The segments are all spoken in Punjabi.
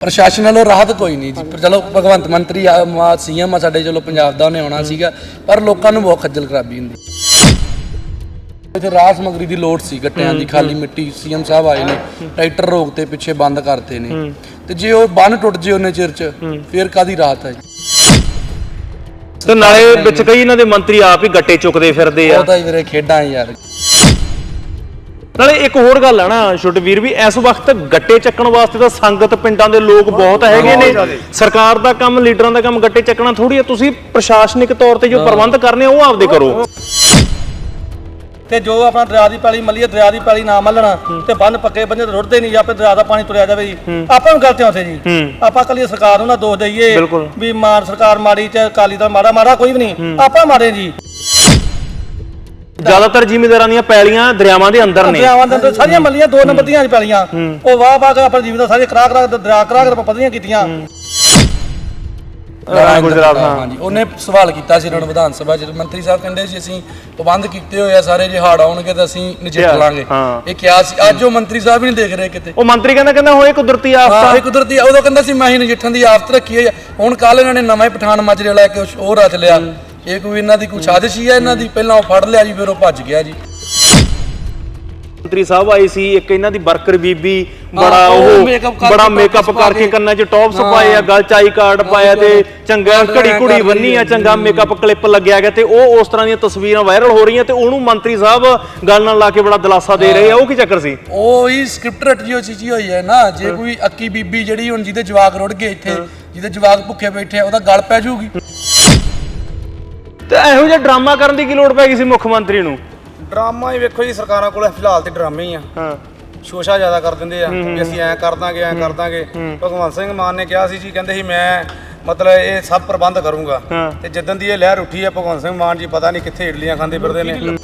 ਪ੍ਰਸ਼ਾਸਨ ਵੱਲੋਂ ਰਾਹਤ ਕੋਈ ਨਹੀਂ ਜੀ। ਪਰ ਚਲੋ ਭਗਵੰਤ ਮੰਤਰੀ ਸੀਐਮ ਆ ਸਾਡੇ ਚਲੋ ਪੰਜਾਬ ਦਾ ਉਹਨੇ ਆਉਣਾ ਸੀਗਾ ਪਰ ਲੋਕਾਂ ਨੂੰ ਬਹੁਤ ਖੱਜਲ ਖਰਾਬੀ ਹੁੰਦੀ। ਇੱਥੇ ਰਾਸ ਸਮਗਰੀ ਦੀ ਲੋੜ ਸੀ ਗੱਟਿਆਂ ਦੀ ਖਾਲੀ ਮਿੱਟੀ ਸੀਐਮ ਸਾਹਿਬ ਆਏ ਨੇ ਟਰੈਕਟਰ ਰੋਕ ਤੇ ਪਿੱਛੇ ਬੰਦ ਕਰਤੇ ਨੇ। ਤੇ ਜੇ ਉਹ ਬੰਨ ਟੁੱਟ ਜੇ ਉਹਨੇ ਚਿਰ ਚ ਫਿਰ ਕਾਦੀ ਰਾਹਤ ਹੈ ਜੀ? ਤੇ ਨਾਲੇ ਵਿੱਚ ਕਈ ਇਹਨਾਂ ਦੇ ਮੰਤਰੀ ਆਪ ਹੀ ਗੱਟੇ ਚੁੱਕਦੇ ਫਿਰਦੇ ਆ। ਉਹ ਤਾਂ ਵੀਰੇ ਖੇਡਾਂ ਯਾਰ। ਨਾਲੇ ਇੱਕ ਹੋਰ ਗੱਲ ਆ ਨਾ ਛੁੱਟਵੀਰ ਵੀ ਇਸ ਵਕਤ ਗੱਟੇ ਚੱਕਣ ਵਾਸਤੇ ਤਾਂ ਸੰਗਤ ਪਿੰਡਾਂ ਦੇ ਲੋਕ ਬਹੁਤ ਹੈਗੇ ਨੇ। ਸਰਕਾਰ ਦਾ ਕੰਮ ਲੀਡਰਾਂ ਦਾ ਕੰਮ ਗੱਟੇ ਚੱਕਣਾ ਥੋੜੀ ਆ। ਤੁਸੀਂ ਪ੍ਰਸ਼ਾਸਨਿਕ ਤੌਰ ਤੇ ਜੋ ਪ੍ਰਬੰਧ ਕਰਨੇ ਆ ਉਹ ਆਪਦੇ ਕਰੋ। ਤੇ ਜੋ ਆਪਣਾ ਦਰਿਆ ਦੀ ਪੈਲੀ ਮੱਲੀ ਹੈ ਦਰਿਆ ਦੀ ਪੈਲੀ ਨਾ ਮੱਲਣਾ ਤੇ ਬੰਨ ਪੱਕੇ ਬੰਨੇ ਤੇ ਰੁੜਦੇ ਨਹੀਂ ਜਾਂ ਫਿਰ ਦਰਿਆ ਦਾ ਪਾਣੀ ਤੁਰਿਆ ਜਾਵੇ ਜੀ। ਆਪਾਂ ਨੂੰ ਗਲਤੀਆਂ ਉੱਥੇ ਜੀ। ਆਪਾਂ ਕੱਲੀ ਸਰਕਾਰ ਨੂੰ ਨਾ ਦੋਸ਼ ਦਈਏ। ਵੀ ਮਾਰ ਸਰਕਾਰ ਮਾੜੀ ਚ ਕਾਲੀ ਦਾ ਮਾੜਾ ਮਾੜਾ ਕੋਈ ਵੀ ਨਹੀਂ। ਆਪਾਂ ਮਾੜੇ ਜੀ। ਜ਼ਿਆਦਾਤਰ ਜ਼ਿਮੀਂਦਾਰਾਂ ਦੀਆਂ ਪੈਲੀਆਂ ਦਰਿਆਵਾਂ ਦੇ ਅੰਦਰ ਨੇ। ਦਰਿਆਵਾਂ ਦੇ ਅੰਦਰ ਸਾਰੀਆਂ ਮੱਲੀਆਂ ਦੋ ਨੰਬਰ ਦੀਆਂ ਪੈਲੀਆਂ। ਉਹ ਵਾਹ ਵਾਹ ਕੇ ਆਪਣੇ ਜੀਵਨ ਦਾ ਸਾਰੇ ਕਰਾ ਕਰਾ ਦਰਿਆ ਕਰਾ ਕੇ ਪਤਲੀਆਂ ਕੀਤੀਆਂ। ਅਹ ਗੁਜਰਾਤ ਹਾਂ ਹਾਂਜੀ। ਉਹਨੇ ਸਵਾਲ ਕੀਤਾ ਸੀ ਉਹਨਾਂ ਵਿਧਾਨ ਸਭਾ ਚ। ਮੰਤਰੀ ਸਾਹਿਬ ਕਹਿੰਦੇ ਸੀ ਅਸੀਂ ਪ੍ਰਬੰਧ ਕੀਤੇ ਹੋਏ ਆ ਸਾਰੇ ਜੇ ਹੜ ਆਉਣਗੇ ਤਾਂ ਅਸੀਂ ਨਜਿੱਠ ਲਾਂਗੇ। ਇਹ ਕਿਹਾ ਸੀ ਅੱਜ ਉਹ ਮੰਤਰੀ ਸਾਹਿਬ ਹੀ ਨਹੀਂ ਦੇਖ ਰਹੇ ਕਿਤੇ। ਉਹ ਮੰਤਰੀ ਕਹਿੰਦਾ ਕਹਿੰਦਾ ਹੋਏ ਕੁਦਰਤੀ ਆਫਤ ਹਾਂ ਇਹ ਕੁਦਰਤੀ ਆ। ਉਦੋਂ ਕਹਿੰਦਾ ਸੀ ਮੈਂ ਹੀ ਨਜਿੱਠਣ ਦੀ ਆਫਤ ਰੱਖੀ ਹੋਈ ਆ। ਹੁਣ ਕੱਲ ਇਹਨਾਂ ਨੇ ਨਵਾਂ ਹੀ ਪਠਾਨ ਮਾਜਰੇ ਵਾਲਾ ਇੱਕ ਉਹ ਰਚ ਲਿਆ। ਇਹ ਕੋਈ ਇਹਨਾਂ ਦੀ ਕੋਈ ਸਾਜ਼ਿਸ਼ ਹੀ ਆ ਇਹਨਾਂ ਦੀ ਪਹਿਲਾਂ ਉਹ ਫੜ ਲਿਆ ਜੀ ਫਿਰ ਉਹ ਭੱਜ ਗਿਆ ਜੀ। ਮੰਤਰੀ ਸਾਹਿਬ ਆਏ ਸੀ ਇੱਕ ਇਹਨਾਂ ਦੀ ਵਰਕਰ ਬੀਬੀ ਬੜਾ ਹਾਂ, ਉਹ ਬੜਾ ਮੇਕਅਪ ਕਰਕੇ। ਕੰਨਾਂ 'ਚ ਟੌਪਸ ਪਾਏ ਆ ਗਲ 'ਚ ਆਈ ਕਾਰਡ ਪਾਇਆ ਤੇ ਚੰਗਾ ਘੜੀ ਕਰ ਬੰਨੀ ਆ ਚੰਗਾ ਮੇਕਅਪ ਕਲਿੱਪ ਲੱਗਿਆ ਗਿਆ ਤੇ ਉਹ ਉਸ ਤਰ੍ਹਾਂ ਦੀਆਂ ਤਸਵੀਰਾਂ ਵਾਇਰਲ ਹੋ ਰਹੀਆਂ ਤੇ ਉਹਨੂੰ ਮੰਤਰੀ ਸਾਹਿਬ ਗੱਲ ਨਾਲ ਲਾ ਕੇ ਬੜਾ ਦਿਲਾਸਾ ਦੇ ਰਹੇ ਆ ਉਹ ਕੀ ਚੱਕਰ ਸੀ? ਉਹ ਹੀ ਸਕ੍ਰਿਪਟ ਰਟੀ ਹੋਈ ਚੀਜ਼ੀ ਹੋਈ ਹੈ ਨਾ ਜੇ ਕੋਈ ਅੱਕੀ ਬੀਬੀ ਜਿਹੜੀ ਹੁਣ ਜਿਹਦੇ ਜਵਾਕ ਰੁੜ ਗਏ ਇੱਥੇ ਜਿਹਦੇ ਜਵਾਕ ਭੁੱਖੇ ਬੈਠੇ ਆ ਉਹਦਾ ਗਲ ਪੈ ਜਾਊਗੀ। ਤੇ ਇਹੋ ਜਿਹਾ ਡਰਾਮਾ ਕਰਨ ਦੀ ਕੀ ਲੋੜ ਪੈ ਗਈ ਸੀ ਮੁੱਖ ਮੰਤਰੀ ਨੂੰ? ਡਰਾਮਾ ਹੀ ਵੇਖੋ ਜੀ ਸਰਕਾਰਾਂ ਕੋਲ ਫਿਲਹਾਲ ਤੇ ਡਰਾਮੇ ਹੀ ਆ। ਹਾਂ। ਸ਼ੋਸ਼ਾ ਜ਼ਿਆਦਾ ਕਰ ਦਿੰਦੇ ਆ ਵੀ ਅਸੀਂ ਐਂ ਕਰ ਦਾਂਗੇ ਐਂ ਕਰ ਦਾਂਗੇ। ਭਗਵੰਤ ਸਿੰਘ ਮਾਨ ਨੇ ਕਿਹਾ ਸੀ ਜੀ ਕਹਿੰਦੇ ਸੀ ਮੈਂ ਮਤਲਬ ਇਹ ਸਭ ਪ੍ਰਬੰਧ ਕਰੂੰਗਾ। ਤੇ ਜਦੋਂ ਦੀ ਇਹ ਲਹਿਰ ਉੱਠੀ ਹੈ ਭਗਵੰਤ ਸਿੰਘ ਮਾਨ ਜੀ ਪਤਾ ਨਹੀਂ ਕਿੱਥੇ ਇਡਲੀਆਂ ਖਾਂਦੇ ਫਿਰਦੇ ਨੇ।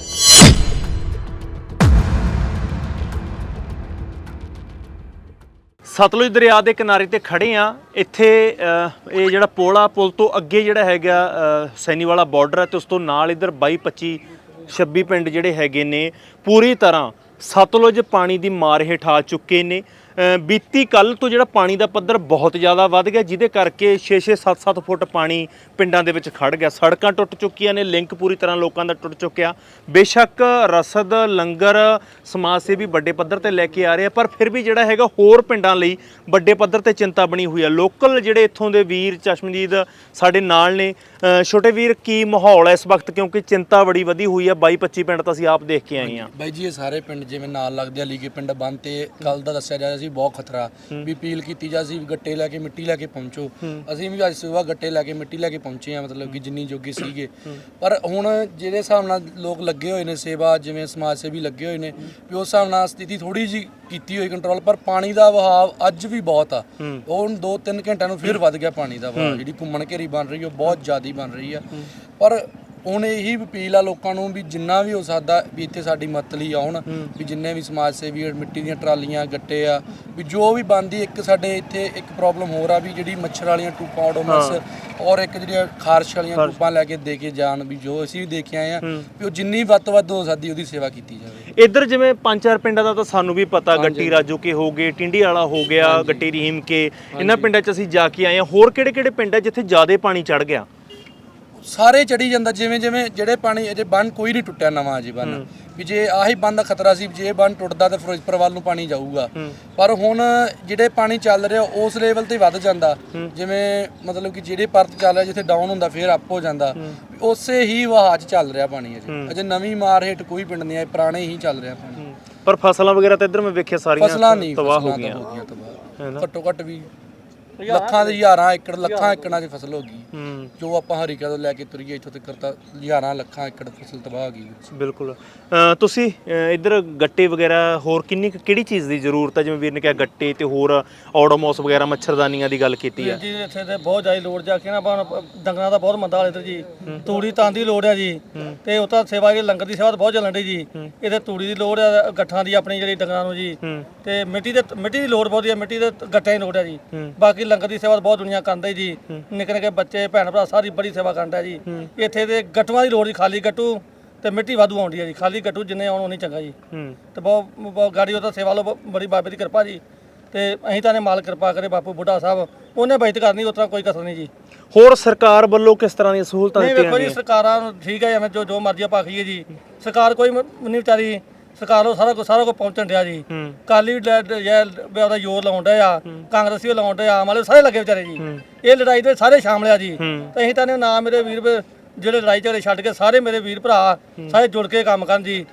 ਸਤਲੁਜ ਦਰਿਆ ਦੇ ਕਿਨਾਰੇ ਤੇ ਖੜੇ ਆ। ਇੱਥੇ ਇਹ ਜਿਹੜਾ ਪੁਲ ਆ ਪੁਲ ਤੋਂ ਅੱਗੇ ਜਿਹੜਾ ਹੈਗਾ ਅ, ਸੈਨੀਵਾਲਾ ਬਾਰਡਰ ਹੈ ਤੇ ਉਸ ਤੋਂ ਨਾਲ ਇਧਰ 22 25 26 ਪਿੰਡ ਜਿਹੜੇ ਹੈਗੇ ਨੇ ਪੂਰੀ ਤਰ੍ਹਾਂ ਸਤਲੁਜ ਪਾਣੀ ਦੀ ਮਾਰ ਹੇਠ ਆ ਚੁੱਕੇ ਨੇ। ਬੀਤੀ ਕੱਲ ਤੋਂ ਜਿਹੜਾ ਪਾਣੀ ਦਾ ਪੱਧਰ ਬਹੁਤ ਜ਼ਿਆਦਾ ਵੱਧ ਗਿਆ, ਜਿਹਦੇ ਕਰਕੇ 6-6 7-7 ਫੁੱਟ ਪਾਣੀ ਪਿੰਡਾਂ ਦੇ ਵਿੱਚ ਖੜ ਗਿਆ। ਸੜਕਾਂ ਟੁੱਟ ਚੁੱਕੀਆਂ ਨੇ, ਲਿੰਕ ਪੂਰੀ ਤਰ੍ਹਾਂ ਲੋਕਾਂ ਦਾ ਟੁੱਟ ਚੁੱਕਿਆ। ਬੇਸ਼ੱਕ ਰਸਦ, ਲੰਗਰ, ਸਮਾਜ ਸੇਵੀ ਵੱਡੇ ਪੱਧਰ ਤੇ ਲੈ ਕੇ ਆ ਰਹੇ ਆ, ਪਰ ਫਿਰ ਵੀ ਜਿਹੜਾ ਹੈਗਾ ਹੋਰ ਪਿੰਡਾਂ ਲਈ ਵੱਡੇ ਪੱਧਰ ਤੇ ਚਿੰਤਾ ਬਣੀ ਹੋਈ ਆ। ਲੋਕਲ ਜਿਹੜੇ ਇੱਥੋਂ ਦੇ ਵੀਰ ਚਸ਼ਮਦੀਦ ਸਾਡੇ ਨਾਲ ਨੇ ਛੋਟੇ ਵੀਰ, ਕੀ ਮਾਹੌਲ ਹੈ ਇਸ ਵਕਤ? ਕਿਉਂਕਿ ਚਿੰਤਾ ਬੜੀ ਵਧੀ ਹੋਈ ਆ। 22 25 ਪਿੰਡ ਤਾਂ ਅਸੀਂ ਆਪ ਦੇਖ ਕੇ ਆਏ ਆ। ਬਾਈ ਜੀ, ਇਹ ਸਾਰੇ ਪਿੰਡ ਜਿਵੇਂ ਨਾਲ ਲੱਗਦੇ ਆ ਲੀਗੇ ਪਿੰਡ ਬੰਦ ਤੇ ਕੱਲ ਦਾ ਦੱਸਿਆ ਜਾ ਰਿਹਾ ਸੀ ਬਹੁਤ ਖਤਰਾ। ਵੀ ਅਪੀਲ ਕੀਤੀ ਜਾ ਸੀ ਵੀ ਗੱਟੇ ਲੈ ਕੇ ਮਿੱਟੀ ਲੈ ਕੇ ਪਹੁੰਚੋ। ਅਸੀਂ ਵੀ ਅੱਜ ਸਵੇਰ ਗੱਟੇ ਲੈ ਕੇ ਮਿੱਟੀ ਲੈ ਕੇ ਪਹੁੰਚੇ ਆ ਮਤਲਬ ਕਿ ਜਿੰਨੀ ਜੋਗੀ ਸੀਗੇ। ਪਰ ਹੁਣ ਜਿਹੜੇ ਹਿਸਾਬ ਨਾਲ ਲੋਕ ਲੱਗੇ ਹੋਏ ਨੇ ਸੇਵਾ ਜਿਵੇਂ ਸਮਾਜ ਸੇਵੀ ਲੱਗੇ ਹੋਏ ਨੇ ਵੀ ਉਸ ਹਿਸਾਬ ਨਾਲ ਸਥਿਤੀ ਥੋੜੀ ਜੀ ਕੀਤੀ ਹੋਈ ਕੰਟਰੋਲ ਪਰ ਪਾਣੀ ਦਾ ਵਹਾਅ ਅੱਜ ਵੀ ਬਹੁਤ ਆ। ਉਹ ਹੁਣ 2-3 ਘੰਟਿਆਂ ਨੂੰ ਫਿਰ ਵੱਧ ਗਿਆ ਪਾਣੀ ਦਾ ਵਹਾਅ। ਜਿਹੜੀ ਘੁੰਮਣ ਘੇਰੀ ਬਣ ਰਹੀ ਉਹ ਬਹੁਤ ਜ਼ਿਆਦੀ ਬਣ ਰਹੀ ਆ। ਪਰ ਹੁਣ ਇਹੀ ਅਪੀਲ ਆ ਲੋਕਾਂ ਨੂੰ ਵੀ ਜਿੰਨਾ ਵੀ ਹੋ ਸਕਦਾ ਵੀ ਇੱਥੇ ਸਾਡੀ ਮਦਦ ਲਈ ਆਉਣ ਵੀ ਜਿੰਨੇ ਵੀ ਸਮਾਜ ਸੇਵੀ ਆ, ਮਿੱਟੀ ਦੀਆਂ ਟਰਾਲੀਆਂ ਗੱਟੇ ਆ ਵੀ ਜੋ ਵੀ ਬੰਦੀ ਇੱਕ ਸਾਡੇ ਇੱਥੇ ਇੱਕ ਪ੍ਰੋਬਲਮ ਹੋਰ ਆ ਵੀ ਜਿਹੜੀ ਮੱਛਰ ਵਾਲੀਆਂ ਟੂਪਾਂ ਆਡੋਮਸ ਔਰ ਇੱਕ ਜਿਹੜੀਆਂ ਖਾਰਸ਼ ਵਾਲੀਆਂ ਟੂਪਾਂ ਲੈ ਕੇ ਦੇ ਕੇ ਜਾਣ ਵੀ ਜੋ ਅਸੀਂ ਵੀ ਦੇ ਕੇ ਆਏ ਆ ਵੀ ਉਹ ਜਿੰਨੀ ਵੱਧ ਤੋਂ ਵੱਧ ਹੋ ਸਕਦੀ ਉਹਦੀ ਸੇਵਾ ਕੀਤੀ ਜਾਵੇ। ਇੱਧਰ ਜਿਵੇਂ ਪੰਜ ਚਾਰ ਪਿੰਡਾਂ ਦਾ ਤਾਂ ਸਾਨੂੰ ਵੀ ਪਤਾ ਗੱਟੀ ਰਾਜੋ ਕੇ ਹੋ ਗਏ ਟਿੰਡੀ ਵਾਲਾ ਹੋ ਗਿਆ ਗੱਟੀ ਰਹੀਮ ਕੇ ਇਹਨਾਂ ਪਿੰਡਾਂ 'ਚ ਅਸੀਂ ਜਾ ਕੇ ਆਏ ਹਾਂ। ਹੋਰ ਕਿਹੜੇ ਕਿਹੜੇ ਪਿੰਡ ਹੈ ਜਿੱਥੇ ਜ਼ਿਆਦਾ ਪਾਣੀ ਚੜ ਗਿਆ? ਸਾਰੇ ਚੜੀ ਜਾਂਦਾ ਜਿਵੇਂ ਜਿਵੇਂ ਜਿਹੜੇ ਪਾਣੀ ਅਜੇ ਬੰਨ ਕੋਈ ਨਹੀਂ ਟੁੱਟਿਆ ਨਵਾਂ ਅਜੇ ਬੰਨ। ਵੀ ਜੇ ਆਹੀ ਬੰਨ ਦਾ ਖਤਰਾ ਸੀ ਜੇ ਬੰਨ ਟੁੱਟਦਾ ਤਾਂ ਫਿਰੋਜ਼ਪੁਰ ਵੱਲ ਨੂੰ ਪਾਣੀ ਜਾਊਗਾ। ਪਰ ਹੁਣ ਜਿਹੜੇ ਪਾਣੀ ਚੱਲ ਰਿਹਾ ਉਸ ਲੈਵਲ ਤੇ ਵੱਧ ਜਾਂਦਾ। ਜਿਵੇਂ ਮਤਲਬ ਕਿ ਜਿਹੜੇ ਪਰਤ ਚੱਲ ਰਿਹਾ ਜਿੱਥੇ ਡਾਊਨ ਹੁੰਦਾ ਫਿਰ ਅਪ ਹੋ ਜਾਂਦਾ। ਉਸੇ ਹੀ ਵਹਾਅ 'ਚ ਚੱਲ ਰਿਹਾ ਪਾਣੀ ਅਜੇ। ਅਜੇ ਨਵੀਂ ਮਾਰ ਹੇਠ ਕੋਈ ਪਿੰਡ ਨਹੀਂ ਆਏ ਪੁਰਾਣੇ ਹੀ ਚੱਲ ਰਿਹਾ ਪਾਣੀ। ਪਰ ਫਸਲਾਂ ਵਗੈਰਾ ਤਾਂ ਇੱਧਰ ਮੈਂ ਵੇਖਿਆ ਸਾਰੀਆਂ ਤਬਾਹ ਹੋ ਗਈਆਂ। ਘੱਟੋ ਘੱਟ ਵੀ ਲੱਖਾਂ ਦੇ ਹਜ਼ਾਰਾਂ ਏਕੜ ਲੱਖਾਂ ਏਕੜਾਂ 'ਚ ਫਸਲ ਹੋ ਗਈ। ਹੂੰ। ਜੋ ਆਪਾਂ ਹਰੀਕਾ ਤੋਂ ਲੈ ਕੇ ਤੁਰੀਏ ਇੱਥੋਂ ਤੱਕ ਤਾਂ ਹਜ਼ਾਰਾਂ ਲੱਖਾਂ ਏਕੜ ਫਸਲ ਤਬਾਹ ਹੋ ਗਈ। ਬਿਲਕੁਲ। ਅ, ਤੁਸੀਂ ਅ, ਇੱਧਰ ਗੱਟੇ ਵਗੈਰਾ ਹੋਰ ਕਿੰਨੀ ਕੁ- ਕਿਹੜੀ ਚੀਜ਼ ਦੀ ਜ਼ਰੂਰਤ ਹੈ? ਜਿਵੇਂ ਵੀਰ ਨੇ ਕਿਹਾ ਗੱਟੇ ਤੇ ਹੋਰ ਆਡੋਮੋਸ ਵਗੈਰਾ ਮੱਛਰਦਾਨੀਆਂ ਦੀ ਗੱਲ ਕੀਤੀ ਹੈ। ਜੀ ਇੱਥੇ ਤੇ ਬਹੁਤ ਜ਼ਿਆਦਾ ਲੋੜ ਜਾ ਕੇ ਨਾ ਆਪਾਂ ਡੰਗਰਾਂ ਦਾ ਬਹੁਤ ਮੰਦਾ ਹਾਲ ਇੱਧਰ ਜੀ। ਤੂੜੀ ਤਾਂ ਦੀ ਲੋੜ ਆ ਜੀ। ਤੇ ਉਹ ਤਾਂ ਸੇਵਾ ਜਿਹੜੀ ਲੰਗਰ ਦੀ ਸੇਵਾ ਤਾਂ ਬਹੁਤ ਚੱਲਣ ਡਈ ਜੀ। ਇਹਦੇ ਤੂੜੀ ਦੀ ਲੋੜ ਆ ਗੱਠਾਂ ਦੀ ਆਪਣੀ ਜਿਹੜੀ ਡੰਗਰਾਂ ਨੂੰ ਜੀ। ਤੇ ਮਿੱਟੀ ਦੇ ਮਿੱਟੀ ਦੀ ਲੋੜ ਬਹੁਤ ਹੈ ਮਿੱਟੀ ਦੇ ਗੱਟਿਆਂ ਦੀ ਲੋੜ ਆ ਜੀ। ਬਾਕੀ ਲੰਗਰ ਦੀ ਸੇਵਾ ਬਹੁਤ ਦੁਨੀਆ ਕਰਦਾ ਜੀ। ਨਿੱਕੇ ਨਿੱਕੇ ਬੱਚੇ ਭੈਣ ਭਰਾ ਸਾਰੀ ਬੜੀ ਸੇਵਾ ਕਰਦਾ ਜੀ। ਇੱਥੇ ਦੇ ਗੱਟੂਆਂ ਦੀ ਲੋੜ ਜੀ ਖਾਲੀ ਗੱਟੂ ਤੇ ਮਿੱਟੀ ਵਾਧੂ ਆਉਂਦੀ ਹੈ ਜੀ। ਖਾਲੀ ਗੱਟੂ ਜਿੰਨੇ ਆਉਣ ਉਨੀ ਚੰਗਾ ਜੀ। ਤੇ ਬਹੁਤ ਬਹੁਤ ਗਾੜੀ ਉਹ ਤਾਂ ਸੇਵਾ ਲੋ ਬੜੀ ਬਾਬੇ ਦੀ ਕਿਰਪਾ ਜੀ। ਤੇ ਅਸੀਂ ਤਾਂ ਨੇ ਮਾਲ ਕਿਰਪਾ ਕਰੇ ਬਾਪੂ ਬੁੱਢਾ ਸਾਹਿਬ। ਉਹਨੇ ਬਚਤ ਕਰਨੀ ਉਸ ਤਰ੍ਹਾਂ ਕੋਈ ਕਸਰ ਨਹੀਂ ਜੀ। ਹੋਰ ਸਰਕਾਰ ਵੱਲੋਂ ਕਿਸ ਤਰ੍ਹਾਂ ਦੀਆਂ ਸਹੂਲਤਾਂ ਨਹੀਂ ਦਿੱਤੀਆਂ ਵੇਖੋ ਜੀ ਸਰਕਾਰਾਂ ਨੂੰ ਠੀਕ ਹੈ ਐਵੇਂ ਜੋ ਜੋ ਮਰਜ਼ੀ ਆਪਾਂ ਆਖੀਏ ਜੀ। ਸਰਕਾਰ ਕੋਈ ਨਹੀਂ ਵਿਚਾਰੀ ਸਰਕਾਰ ਉਹ ਸਾਰਾ ਕੁਝ ਸਾਰਾ ਕੁਝ ਪਹੁੰਚਣ ਡਿਆ ਜੀ। ਕਾਲੀ ਵੀ ਉਹਦਾ ਜ਼ੋਰ ਲਾਉਣ ਡਿਆ ਆ। ਕਾਂਗਰਸੀ ਵੀ ਲਾਉਣ ਡਿਆ ਆਮ ਵਾਲੇ ਸਾਰੇ ਲੱਗੇ ਵਿਚਾਰੇ ਜੀ। ਇਹ ਲੜਾਈ ਦੇ ਸਾਰੇ ਸ਼ਾਮਲ ਆ ਜੀ। ਤੇ ਅਸੀਂ ਤਾਂ ਨੇ ਨਾ ਮੇਰੇ ਵੀਰ ਜਿਹੜੇ ਲੜਾਈ ਝਗੜੇ ਛੱਡ ਕੇ ਸਾਰੇ ਮੇਰੇ ਵੀਰ ਭਰਾ ਸਾਰੇ ਜੁੜ ਕੇ ਕੰਮ ਕਰਨ ਜੀ।